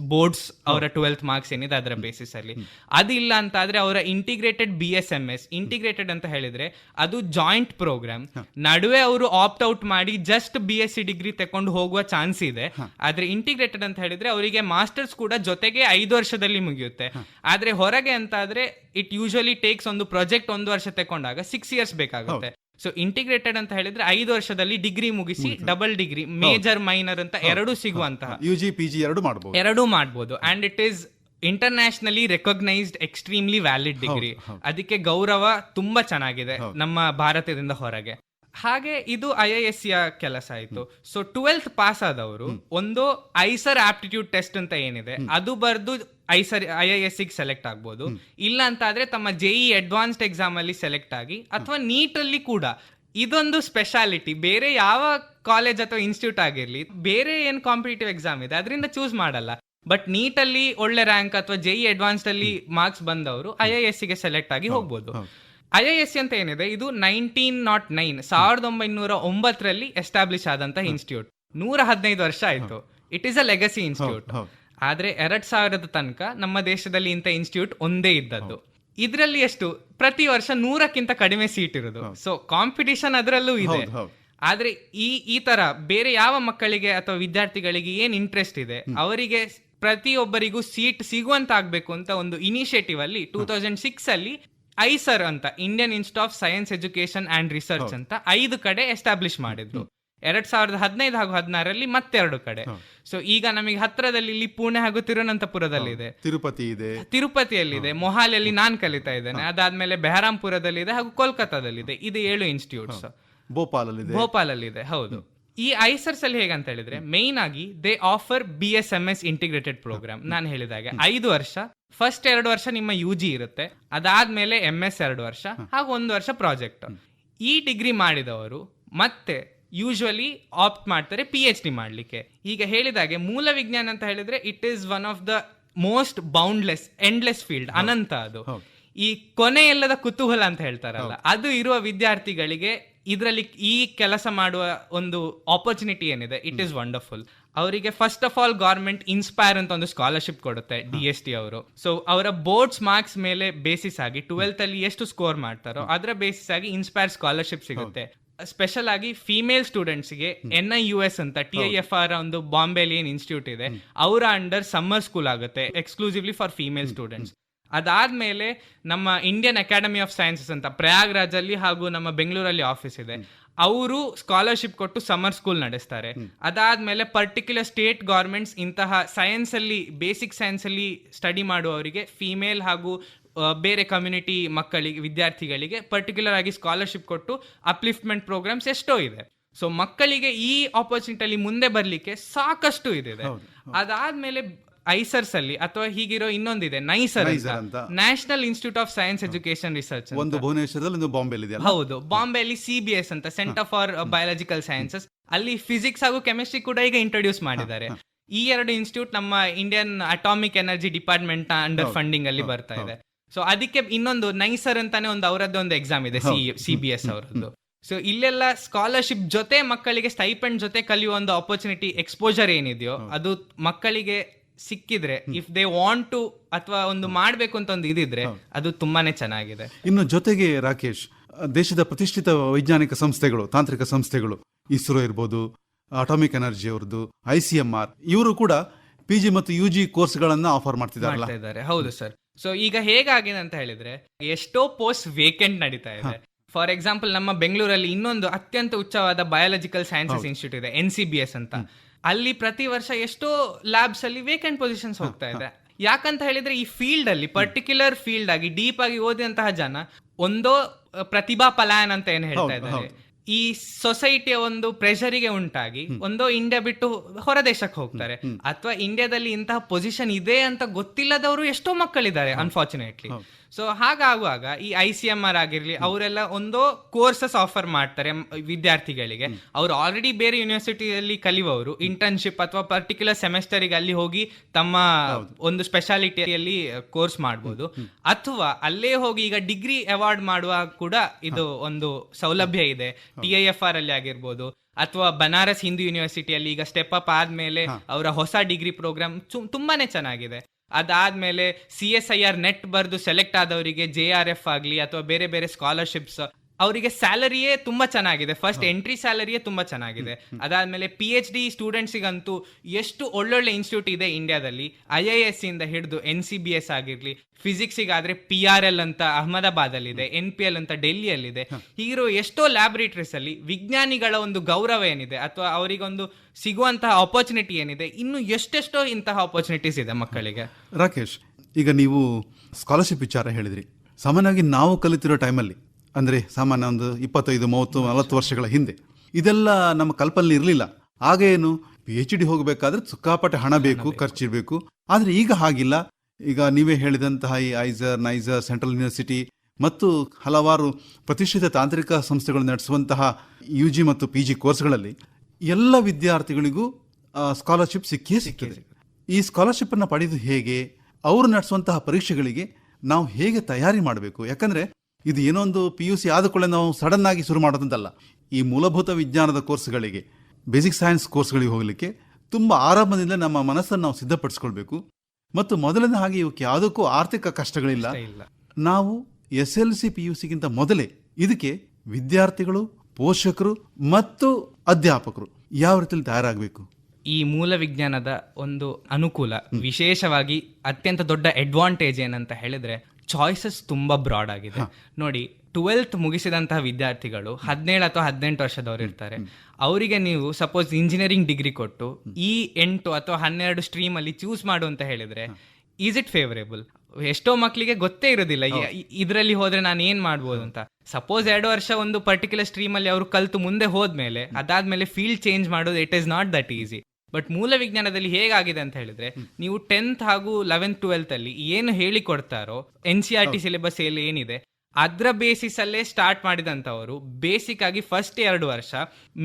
ಬೋರ್ಡ್ಸ್ ಅವರ ಟ್ವೆಲ್ತ್ ಮಾರ್ಕ್ಸ್ ಏನಿದೆ ಅದರ ಬೇಸಿಸ್ ಅಲ್ಲಿ. ಅದಿಲ್ಲ ಅಂತ ಆದ್ರೆ ಅವರ integrated B S M S integrated ಅಂತ ಹೇಳಿದ್ರೆ ಅದು ಜಾಯಿಂಟ್ ಪ್ರೋಗ್ರಾಮ್ ನಡುವೆ ಅವರು ಆಪ್ಟ್ ಔಟ್ ಮಾಡಿ just B S C degree ತಕೊಂಡು ಹೋಗುವ ಚಾನ್ಸ್ ಇದೆ. ಆದ್ರೆ ಇಂಟಿಗ್ರೇಟೆಡ್ ಅಂತ ಹೇಳಿದ್ರೆ ಅವರಿಗೆ ಮಾಸ್ಟರ್ಸ್ ಕೂಡ ಜೊತೆಗೆ ಐದು ವರ್ಷದಲ್ಲಿ ಮುಗಿಯುತ್ತೆ. ಆದ್ರೆ ಹೊರಗೆ ಅಂತ ಆದ್ರೆ ಇಟ್ ಯೂಶಲಿ ಟೇಕ್ಸ್ ಒಂದು ಪ್ರಾಜೆಕ್ಟ್ ಒಂದು ವರ್ಷ ತಕೊಂಡಾಗ ಸಿಕ್ಸ್ ಇಯರ್ಸ್ ಬೇಕಾಗುತ್ತೆ. ಸೊ ಇಂಟಿಗ್ರೇಟೆಡ್ ಅಂತ ಹೇಳಿದ್ರೆ ಐದು ವರ್ಷದಲ್ಲಿ ಡಿಗ್ರಿ ಮುಗಿಸಿ ಡಬಲ್ ಡಿಗ್ರಿ ಮೇಜರ್ ಮೈನರ್ ಅಂತ ಎರಡು ಸಿಗುವಂತಹ. ಯು ಜಿ ಪಿ ಜಿ ಎರಡು ಮಾಡಬಹುದು ಎರಡೂ ಮಾಡಬಹುದು and it is internationally recognised extremely valid degree ಅದಕ್ಕೆ ಗೌರವ ತುಂಬಾ ಚೆನ್ನಾಗಿದೆ ನಮ್ಮ ಭಾರತದಿಂದ ಹೊರಗೆ. ಹಾಗೆ ಇದು ಐ ಐ ಎಸ್ ಯ ಕೆಲಸ ಆಯ್ತು. ಸೊ ಟ್ವೆಲ್ತ್ ಪಾಸ್ ಆದವರು ಒಂದು ಐಸರ್ ಆಪ್ಟಿಟ್ಯೂಡ್ ಟೆಸ್ಟ್ ಅಂತ ಏನಿದೆ ಅದು ಬರ್ದು IISER I I S select ಆಗ್ಬೋದು. ಇಲ್ಲ ಅಂತ ಆದ್ರೆ ತಮ್ಮ ಜೆಇ ಅಡ್ವಾನ್ಸ್ಡ್ ಎಕ್ಸಾಮ್ ಅಲ್ಲಿ ಸೆಲೆಕ್ಟ್ ಆಗಿ ಅಥವಾ ನೀಟ್ ಅಲ್ಲಿ ಕೂಡ. ಇದೊಂದು ಸ್ಪೆಷಾಲಿಟಿ ಬೇರೆ ಯಾವ ಕಾಲೇಜ್ ಅಥವಾ ಇನ್ಸ್ಟಿಟ್ಯೂಟ್ ಆಗಿರಲಿ ಬೇರೆ ಏನು ಕಾಂಪಿಟೇಟಿವ್ ಎಕ್ಸಾಮ್ ಇದೆ ಅದರಿಂದ ಚೂಸ್ ಮಾಡಲ್ಲ. ಬಟ್ ನೀಟ್ ಅಲ್ಲಿ ಒಳ್ಳೆ ರ್ಯಾಂಕ್ ಅಥವಾ ಜೆಇ ಅಡ್ವಾನ್ಸ್ಡ್ ಅಲ್ಲಿ ಮಾರ್ಕ್ಸ್ ಬಂದವರು ಐ ಐ ಎಸ್ಗೆ ಸೆಲೆಕ್ಟ್ ಆಗಿ ಹೋಗ್ಬೋದು. ಐ ಐ ಎಸ್ ಅಂತ ಏನಿದೆ ಇದು ನೈನ್ಟೀನ್ ನಾಟ್ ನೈನ್ ಸಾವಿರದ ಒಂಬೈನೂರ ಒಂಬತ್ತರಲ್ಲಿ ಎಸ್ಟಾಬ್ಲಿಷ್ ಆದಂತಹ ಇನ್ಸ್ಟಿಟ್ಯೂಟ್ ನೂರ ಹದಿನೈದು ವರ್ಷ ಆಯ್ತು. It is a legacy institute. ಆದ್ರೆ ಎರಡ್ ಸಾವಿರದ ತನಕ ನಮ್ಮ ದೇಶದಲ್ಲಿ ಇಂಥ ಇನ್ಸ್ಟಿಟ್ಯೂಟ್ ಒಂದೇ ಇದ್ದದ್ದು. ಇದರಲ್ಲಿ ಎಷ್ಟು? ಪ್ರತಿ ವರ್ಷ ನೂರಕ್ಕಿಂತ ಕಡಿಮೆ ಸೀಟ್ ಇರೋದು. ಸೊ ಕಾಂಪಿಟಿಷನ್ ಅದರಲ್ಲೂ ಇದೆ. ಆದ್ರೆ ಈ ಈ ತರ ಬೇರೆ ಯಾವ ಮಕ್ಕಳಿಗೆ ಅಥವಾ ವಿದ್ಯಾರ್ಥಿಗಳಿಗೆ ಏನ್ ಇಂಟ್ರೆಸ್ಟ್ ಇದೆ ಅವರಿಗೆ ಪ್ರತಿಯೊಬ್ಬರಿಗೂ ಸೀಟ್ ಸಿಗುವಂತ ಆಗ್ಬೇಕು ಅಂತ ಒಂದು ಇನಿಷಿಯೇಟಿವ್ ಅಲ್ಲಿ ಟೂ ತೌಸಂಡ್ ಸಿಕ್ಸ್ ಅಲ್ಲಿ ಐಸರ್ ಅಂತ Indian institute of science education and research ಅಂತ ಐದು ಕಡೆ ಎಸ್ಟಾಬ್ಲಿಷ್ ಮಾಡಿದ್ರು ಎರಡ್ ಸಾವಿರದ ಹದಿನೈದು ಹಾಗೂ ಹದಿನಾರರಲ್ಲಿ ಮತ್ತೆರಡು ಕಡೆ. ಸೊ ಈಗ ನಮಗೆ ಹತ್ರದಲ್ಲಿ ಇಲ್ಲಿ ಪುಣೆ ಹಾಗೂ ತಿರುವನಂತಪುರದಲ್ಲಿದೆ ತಿರುಪತಿ ಇದೆ. ತಿರುಪತಿಯಲ್ಲಿದೆ ಮೊಹಾಲಿಯಲ್ಲಿ ನಾನ್ ಕಲಿತಾ ಇದ್ದೇನೆ. ಅದಾದ್ಮೇಲೆ ಬೆಹರಾಂಪುರದಲ್ಲಿದೆ ಹಾಗೂ ಕೋಲ್ಕತ್ತಾದಲ್ಲಿದೆ ಇದು. ಏಳು ಇನ್ಸ್ಟಿಟ್ಯೂಟ್ಸ್ ಭೋಪಾಲಲ್ಲಿ ಇದೆ ಹೌದು. ಈ ಐಸರ್ಸ್ ಅಲ್ಲಿ ಹೇಗಂತ ಹೇಳಿದ್ರೆ ಮೇನ್ ಆಗಿ they offer B S M S integrated program ನಾನು ಹೇಳಿದಾಗೆ ಐದು ವರ್ಷ ಫಸ್ಟ್ ಎರಡು ವರ್ಷ ನಿಮ್ಮ ಯು ಜಿ ಇರುತ್ತೆ. ಅದಾದ್ಮೇಲೆ ಎಂ ಎಸ್ ಎರಡು ವರ್ಷ ಹಾಗೂ ಒಂದು ವರ್ಷ ಪ್ರಾಜೆಕ್ಟ್ ಈ ಡಿಗ್ರಿ ಮಾಡಿದವರು ಮತ್ತೆ ಯೂಶುವಲಿ ಆಪ್ಟ್ ಮಾಡ್ತಾರೆ ಪಿ ಎಚ್ ಡಿ ಮಾಡಲಿಕ್ಕೆ. ಈಗ ಹೇಳಿದಾಗೆ ಮೂಲ ವಿಜ್ಞಾನ ಅಂತ ಹೇಳಿದ್ರೆ it is one of the most boundless endless field ಅನಂತ ಅದು. ಈ ಈ ಕೊನೆಯಲ್ಲದ ಕುತೂಹಲ ಅಂತ ಹೇಳ್ತಾರಲ್ಲ ಅದು ಇರುವ ವಿದ್ಯಾರ್ಥಿಗಳಿಗೆ ಇದರಲ್ಲಿ ಈ ಕೆಲಸ ಮಾಡುವ ಒಂದು ಆಪರ್ಚುನಿಟಿ ಏನಿದೆ ಇಟ್ ಈಸ್ ವಂಡರ್ಫುಲ್ ಅವರಿಗೆ first of all government inspire ಅಂತ ಒಂದು ಸ್ಕಾಲರ್ಶಿಪ್ ಕೊಡುತ್ತೆ ಡಿ ಎಸ್ ಟಿ ಅವರು. ಸೊ ಅವರ ಬೋರ್ಡ್ಸ್ ಮಾರ್ಕ್ಸ್ ಮೇಲೆ ಬೇಸಿಸ್ ಆಗಿ ಟ್ವೆಲ್ತ್ ಅಲ್ಲಿ ಎಷ್ಟು ಸ್ಕೋರ್ ಮಾಡ್ತಾರೋ ಅದರ ಬೇಸಿಸ್ ಆಗಿ ಇನ್ಸ್ಪೈರ್ ಸ್ಕಾಲರ್ಶಿಪ್ ಸಿಗುತ್ತೆ. ಸ್ಪೆಷಲ್ ಆಗಿ ಫಿಮೇಲ್ ಸ್ಟೂಡೆಂಟ್ಸ್ಗೆ ಎನ್ ಐ ಯು ಎಸ್ ಅಂತ ಟಿ ಐ ಎಫ್ ಆರ್ ಒಂದು ಬಾಂಬೆಲಿ ಏನ್ ಇನ್ಸ್ಟಿಟ್ಯೂಟ್ ಇದೆ ಅವರ ಅಂಡರ್ ಸಮ್ಮರ್ ಸ್ಕೂಲ್ ಆಗುತ್ತೆ ಎಕ್ಸ್ಕ್ಲೂಸಿವ್ಲಿ ಫಾರ್ ಫಿಮೇಲ್ ಸ್ಟೂಡೆಂಟ್ಸ್ ಅದಾದ್ಮೇಲೆ ನಮ್ಮ ಇಂಡಿಯನ್ ಅಕಾಡೆಮಿ ಆಫ್ ಸೈನ್ಸಸ್ ಅಂತ ಪ್ರಯಾಗ್ರಾಜ್ ಅಲ್ಲಿ ಹಾಗೂ ನಮ್ಮ ಬೆಂಗಳೂರಲ್ಲಿ ಆಫೀಸ್ ಇದೆ. ಅವರು ಸ್ಕಾಲರ್ಶಿಪ್ ಕೊಟ್ಟು ಸಮ್ಮರ್ ಸ್ಕೂಲ್ ನಡೆಸ್ತಾರೆ. ಅದಾದ್ಮೇಲೆ ಪರ್ಟಿಕ್ಯುಲರ್ ಸ್ಟೇಟ್ ಗೌರ್ಮೆಂಟ್ಸ್ ಇಂತಹ ಸೈನ್ಸ್ ಅಲ್ಲಿ ಬೇಸಿಕ್ ಸೈನ್ಸ್ ಅಲ್ಲಿ ಸ್ಟಡಿ ಮಾಡುವವರಿಗೆ ಫಿಮೇಲ್ ಹಾಗೂ ಬೇರೆ ಕಮ್ಯುನಿಟಿ ಮಕ್ಕಳಿಗೆ ವಿದ್ಯಾರ್ಥಿಗಳಿಗೆ ಪರ್ಟಿಕ್ಯುಲರ್ ಆಗಿ ಸ್ಕಾಲರ್ಶಿಪ್ ಕೊಟ್ಟು ಅಪ್ಲಿಫ್ಟ್ಮೆಂಟ್ ಪ್ರೋಗ್ರಾಮ್ಸ್ ಎಷ್ಟೋ ಇದೆ. ಸೊ ಮಕ್ಕಳಿಗೆ ಈ ಆಪರ್ಚುನಿಟಿ ಅಲ್ಲಿ ಮುಂದೆ ಬರಲಿಕ್ಕೆ ಸಾಕಷ್ಟು ಇದೆ ಅದಾದ್ಮೇಲೆ ಐಸರ್ಸ್ ಅಲ್ಲಿ ಅಥವಾ ಹೀಗಿರೋ ಇನ್ನೊಂದಿದೆ ನೈಸರ್ ಅಂತ. National institute of science education research ಒಂದು ಭುವನೇಶ್ವರದಲ್ಲಿ ಒಂದು ಇದೆ ಹೌದು. ಬಾಂಬೆಯಲ್ಲಿ ಸಿ ಬಿ ಎಸ್ ಅಂತ ಸೆಂಟರ್ ಫಾರ್ ಬಯಾಲಜಿಕಲ್ ಸೈನ್ಸಸ್ ಅಲ್ಲಿ ಫಿಸಿಕ್ಸ್ ಹಾಗೂ ಕೆಮಿಸ್ಟ್ರಿ ಕೂಡ ಈಗ ಇಂಟ್ರೊಡ್ಯೂಸ್ ಮಾಡಿದ್ದಾರೆ. ಈ ಎರಡು ಇನ್ಸ್ಟಿಟ್ಯೂಟ್ ನಮ್ಮ Indian atomic energy department under funding ಅಲ್ಲಿ ಬರ್ತಾ ಇದೆ. ಸೊ ಅದಕ್ಕೆ ಇನ್ನೊಂದು ನೈಸರ್ ಅಂತಾನೆ ಒಂದು ಅವರದ್ದು ಒಂದು ಎಕ್ಸಾಮ್ ಇದೆ ಸಿ ಸಿ ಬಿ ಎಸ್ ಅವರದ್ದು. ಸೊ ಇಲ್ಲೆಲ್ಲ ಸ್ಕಾಲರ್ಶಿಪ್ ಜೊತೆ ಮಕ್ಕಳಿಗೆ ಸ್ಟೈಪೆಂಡ್ ಜೊತೆ ಕಲಿಯುವ ಒಂದು ಆಪರ್ಚುನಿಟಿ ಎಕ್ಸ್ಪೋಜರ್ ಏನಿದೆಯೋ ಅದು ಮಕ್ಕಳಿಗೆ ಸಿಕ್ಕಿದ್ರೆ ಇಫ್ ದೇ ವಾಂಟ್ ಟು ಅಥವಾ ಒಂದು ಮಾಡಬೇಕು ಅಂತ ಒಂದು ಇದಿದ್ರೆ ಅದು ತುಂಬಾನೇ ಚೆನ್ನಾಗಿದೆ. ಇನ್ನು ಜೊತೆಗೆ ರಾಕೇಶ್ ದೇಶದ ಪ್ರತಿಷ್ಠಿತ ವೈಜ್ಞಾನಿಕ ಸಂಸ್ಥೆಗಳು ತಾಂತ್ರಿಕ ಸಂಸ್ಥೆಗಳು ಇಸ್ರೋ ಇರ್ಬೋದು ಅಟಾಮಿಕ್ ಎನರ್ಜಿ ಅವ್ರದ್ದು ಐ ಸಿ ಎಂ ಆರ್ ಇವರು ಕೂಡ ಪಿ ಜಿ ಮತ್ತು ಯು ಜಿ ಕೋರ್ಸ್ಗಳನ್ನ ಆಫರ್ ಮಾಡ್ತಿದ್ದಾರೆ. ಹೌದು ಸರ್ ಸೊ ಈಗ ಹೇಗಾಗಿದೆ ಅಂತ ಹೇಳಿದ್ರೆ ಎಷ್ಟೋ ಪೋಸ್ಟ್ ವೇಕೆಂಟ್ ನಡೀತಾ ಇದೆ. ಫಾರ್ ಎಕ್ಸಾಂಪಲ್ ನಮ್ಮ ಬೆಂಗಳೂರಲ್ಲಿ ಇನ್ನೊಂದು ಅತ್ಯಂತ ಉಚ್ಚವಾದ ಬಯಾಲಜಿಕಲ್ ಸೈನ್ಸಸ್ ಇನ್ಸ್ಟಿಟ್ಯೂಟ್ ಇದೆ ಎನ್ ಸಿ ಬಿ ಎಸ್ ಅಂತ. ಅಲ್ಲಿ ಪ್ರತಿ ವರ್ಷ ಎಷ್ಟೋ ಲ್ಯಾಬ್ಸ್ ಅಲ್ಲಿ ವೇಕೆಂಟ್ ಪೊಸಿಷನ್ಸ್ ಹೋಗ್ತಾ ಇದೆ. ಯಾಕಂತ ಹೇಳಿದ್ರೆ ಈ ಫೀಲ್ಡ್ ಅಲ್ಲಿ ಪರ್ಟಿಕ್ಯುಲರ್ ಫೀಲ್ಡ್ ಆಗಿ ಡೀಪ್ ಆಗಿ ಓದಿದಂತಹ ಜನ ಒಂದೋ ಪ್ರತಿಭಾ ಪಲಾಯನ ಅಂತ ಏನು ಹೇಳ್ತಾ ಇದ್ದಾರೆ. ಈ ಸೊಸೈಟಿಯ ಒಂದು ಪ್ರೆಷರಿಗೆ ಉಂಟಾಗಿ ಒಂದೋ ಇಂಡಿಯಾ ಬಿಟ್ಟು ಹೊರ ದೇಶಕ್ಕೆ ಹೋಗ್ತಾರೆ. ಅಥವಾ ಇಂಡಿಯಾದಲ್ಲಿ ಇಂತಹ ಪೊಸಿಷನ್ ಇದೆ ಅಂತ ಗೊತ್ತಿಲ್ಲದವರು ಎಷ್ಟೋ ಮಕ್ಕಳಿದ್ದಾರೆ ಅನ್ಫಾರ್ಚುನೇಟ್ಲಿ ಸೊ ಹಾಗಾಗುವಾಗ ಈ ಐ ಸಿ ಎಂ ಆರ್ ಆಗಿರಲಿ ಅವರೆಲ್ಲ ಒಂದೋ ಕೋರ್ಸಸ್ ಆಫರ್ ಮಾಡ್ತಾರೆ ವಿದ್ಯಾರ್ಥಿಗಳಿಗೆ. ಅವ್ರು ಆಲ್ರೆಡಿ ಬೇರೆ ಯೂನಿವರ್ಸಿಟಿಯಲ್ಲಿ ಕಲಿಯುವವರು ಇಂಟರ್ನ್ಶಿಪ್ ಅಥವಾ ಪರ್ಟಿಕ್ಯುಲರ್ ಸೆಮೆಸ್ಟರಿಗೆ ಅಲ್ಲಿ ಹೋಗಿ ತಮ್ಮ ಒಂದು ಸ್ಪೆಷಾಲಿಟಿಯಲ್ಲಿ ಕೋರ್ಸ್ ಮಾಡ್ಬೋದು. ಅಥವಾ ಅಲ್ಲೇ ಹೋಗಿ ಈಗ ಡಿಗ್ರಿ ಅವಾರ್ಡ್ ಮಾಡುವಾಗ ಕೂಡ ಇದು ಒಂದು ಸೌಲಭ್ಯ ಇದೆ. ಟಿ ಐ ಎಫ್ ಆರ್ ಅಲ್ಲಿ ಆಗಿರ್ಬೋದು. ಅಥವಾ ಬನಾರಸ್ ಹಿಂದೂ ಯೂನಿವರ್ಸಿಟಿಯಲ್ಲಿ ಈಗ ಸ್ಟೆಪ್ ಅಪ್ ಆದ್ಮೇಲೆ ಅವರ ಹೊಸ ಡಿಗ್ರಿ ಪ್ರೋಗ್ರಾಮ್ ತುಂಬಾನೇ ಚೆನ್ನಾಗಿದೆ. ಅದಾದ್ಮೇಲೆ C S I R NET ಬರೆದು ಸೆಲೆಕ್ಟ್ ಆದವರಿಗೆ ಜೆ ಆರ್ ಎಫ್ ಆಗಲಿ ಅಥವಾ ಬೇರೆ ಬೇರೆ ಸ್ಕಾಲರ್ಶಿಪ್ಸ್ ಅವರಿಗೆ ಸ್ಯಾಲರಿಯೇ ತುಂಬಾ ಚೆನ್ನಾಗಿದೆ. ಫಸ್ಟ್ ಎಂಟ್ರಿ ಸ್ಯಾಲರಿಯೇ ತುಂಬಾ ಚೆನ್ನಾಗಿದೆ. ಅದಾದ್ಮೇಲೆ ಪಿ ಎಚ್ ಡಿ ಸ್ಟೂಡೆಂಟ್ಸಿಗಂತೂ ಎಷ್ಟು ಒಳ್ಳೊಳ್ಳೆ ಇನ್ಸ್ಟಿಟ್ಯೂಟ್ ಇದೆ ಇಂಡಿಯಾದಲ್ಲಿ ಐ ಐ ಎಸ್ ಇಂದ ಹಿಡಿದು ಎನ್ ಸಿ ಬಿ ಎಸ್ ಆಗಿರ್ಲಿ ಫಿಸಿಕ್ಸಿಗಾದ್ರೆ ಪಿ ಆರ್ ಎಲ್ ಅಂತ ಅಹಮದಾಬಾದ್ ಅಲ್ಲಿ ಇದೆ ಎನ್ ಪಿ ಎಲ್ ಅಂತ ಡೆಲ್ಲಿಯಲ್ಲಿದೆ. ಹೀಗಿರೋ ಎಷ್ಟೋ ಲ್ಯಾಬ್ರೇಟರೀಸ್ ಅಲ್ಲಿ ವಿಜ್ಞಾನಿಗಳ ಒಂದು ಗೌರವ ಏನಿದೆ ಅಥವಾ ಅವರಿಗೊಂದು ಸಿಗುವಂತಹ ಆಪರ್ಚುನಿಟಿ ಏನಿದೆ ಇನ್ನು ಎಷ್ಟೆಷ್ಟೋ ಇಂತಹ ಆಪರ್ಚುನಿಟೀಸ್ ಇದೆ ಮಕ್ಕಳಿಗೆ. ರಾಕೇಶ್ ಈಗ ನೀವು ಸ್ಕಾಲರ್ಶಿಪ್ ವಿಚಾರ ಹೇಳಿದ್ರಿ. ಸಾಮಾನ್ಯವಾಗಿ ನಾವು ಕಲಿತಿರೋ ಟೈಮಲ್ಲಿ ಅಂದರೆ ಸಾಮಾನ್ಯ ಒಂದು ಇಪ್ಪತ್ತೈದು ಮೂವತ್ತು ನಲವತ್ತು ವರ್ಷಗಳ ಹಿಂದೆ. ಇದೆಲ್ಲ ನಮ್ಮ ಕಲ್ಪನೆ ಇರಲಿಲ್ಲ. ಆಗ ಏನು? ಪಿ ಎಚ್ ಡಿ ಹೋಗಬೇಕಾದ್ರೆ ಸುಕ್ಕಾಪಟ್ಟೆ ಹಣ ಬೇಕು ಖರ್ಚಿರಬೇಕು. ಆದರೆ ಈಗ ಹಾಗಿಲ್ಲ. ಈಗ ನೀವೇ ಹೇಳಿದಂತಹ ಈ ಐಜರ್ ನೈಜರ್ ಸೆಂಟ್ರಲ್ ಯೂನಿವರ್ಸಿಟಿ ಮತ್ತು ಹಲವಾರು ಪ್ರತಿಷ್ಠಿತ ತಾಂತ್ರಿಕ ಸಂಸ್ಥೆಗಳು ನಡೆಸುವಂತಹ ಯು ಜಿ ಮತ್ತು ಪಿ ಜಿ ಕೋರ್ಸ್ಗಳಲ್ಲಿ ಎಲ್ಲ ವಿದ್ಯಾರ್ಥಿಗಳಿಗೂ ಸ್ಕಾಲರ್ಶಿಪ್ ಸಿಕ್ಕೇ ಸಿಕ್ಕಿದೆ ಈ ಸ್ಕಾಲರ್ಶಿಪ್ಪನ್ನು ಪಡೆದು ಹೇಗೆ ಅವರು ನಡೆಸುವಂತಹ ಪರೀಕ್ಷೆಗಳಿಗೆ ನಾವು ಹೇಗೆ ತಯಾರಿ ಮಾಡಬೇಕು? ಯಾಕಂದ್ರೆ ಇದು ಏನೊಂದು ಪಿ ಯು ಸಿ ಆದ ಕೂಡಲೇ ನಾವು ಸಡನ್ ಆಗಿ ಶುರು ಮಾಡೋದಂತಲ್ಲ. ಈ ಮೂಲಭೂತ ವಿಜ್ಞಾನದ ಕೋರ್ಸ್ಗಳಿಗೆ ಬೇಸಿಕ್ ಸೈನ್ಸ್ ಕೋರ್ಸ್ಗಳಿಗೆ ಹೋಗಲಿಕ್ಕೆ ತುಂಬ ಆರಂಭದಿಂದ ನಮ್ಮ ಮನಸ್ಸನ್ನು ನಾವು ಸಿದ್ಧಪಡಿಸ್ಕೊಳ್ಬೇಕು. ಮತ್ತು ಮೊದಲನೇ ಹಾಗೆ ಇವಕ್ಕೆ ಯಾವುದಕ್ಕೂ ಆರ್ಥಿಕ ಕಷ್ಟಗಳಿಲ್ಲ. ಇಲ್ಲ. ನಾವು S L C P U ಸಿಗಿಂತ ಮೊದಲೇ ಇದಕ್ಕೆ ವಿದ್ಯಾರ್ಥಿಗಳು ಪೋಷಕರು ಮತ್ತು ಅಧ್ಯಾಪಕರು ಯಾವ ರೀತಿಯಲ್ಲಿ ತಯಾರಾಗಬೇಕು? ಈ ಮೂಲ ವಿಜ್ಞಾನದ ಒಂದು ಅನುಕೂಲ ವಿಶೇಷವಾಗಿ ಅತ್ಯಂತ ದೊಡ್ಡ ಅಡ್ವಾಂಟೇಜ್ ಏನಂತ ಹೇಳಿದ್ರೆ ಚಾಯ್ಸಸ್ ತುಂಬಾ ಬ್ರಾಡ್ ಆಗಿದೆ. ನೋಡಿ ಟ್ವೆಲ್ತ್ ಮುಗಿಸಿದಂತಹ ವಿದ್ಯಾರ್ಥಿಗಳು ಹದಿನೇಳು ಅಥವಾ ಹದಿನೆಂಟು ವರ್ಷದವರು ಇರ್ತಾರೆ. ಅವರಿಗೆ ನೀವು ಸಪೋಸ್ ಇಂಜಿನಿಯರಿಂಗ್ ಡಿಗ್ರಿ ಕೊಟ್ಟು ಈ ಎಂಟು ಅಥವಾ ಹನ್ನೆರಡು ಸ್ಟ್ರೀಮ್ ಅಲ್ಲಿ ಚೂಸ್ ಮಾಡು ಅಂತ ಹೇಳಿದ್ರೆ ಈಸ್ ಇಟ್ ಫೇವರೇಬಲ್ ಎಷ್ಟೋ ಮಕ್ಕಳಿಗೆ ಗೊತ್ತೇ ಇರೋದಿಲ್ಲ. ಇದರಲ್ಲಿ ಹೋದ್ರೆ ನಾನು ಏನ್ ಮಾಡ್ಬೋದು ಅಂತ. ಸಪೋಸ್ ಎರಡು ವರ್ಷ ಒಂದು ಪರ್ಟಿಕ್ಯುಲರ್ ಸ್ಟ್ರೀಮ್ ಅಲ್ಲಿ ಅವರು ಕಲ್ತು ಮುಂದೆ ಹೋದ್ಮೇಲೆ ಅದಾದ್ಮೇಲೆ ಫೀಲ್ಡ್ ಚೇಂಜ್ ಮಾಡೋದು it is not that easy but ಮೂಲ ವಿಜ್ಞಾನದಲ್ಲಿ ಹೇಗಾಗಿದೆ ಅಂತ ಹೇಳಿದ್ರೆ ನೀವು ಟೆಂತ್ ಹಾಗೂ ಲೆವೆಂತ್ ಟ್ವೆಲ್ತ್ ಅಲ್ಲಿ ಏನು ಹೇಳಿಕೊಡ್ತಾರೋ N C R T syllabus ಅಲ್ಲಿ ಏನಿದೆ ಅದ್ರ ಬೇಸಿಸ್ ಅಲ್ಲೇ ಸ್ಟಾರ್ಟ್ ಮಾಡಿದಂತವರು ಬೇಸಿಕ್ ಆಗಿ ಫಸ್ಟ್ ಎರಡು ವರ್ಷ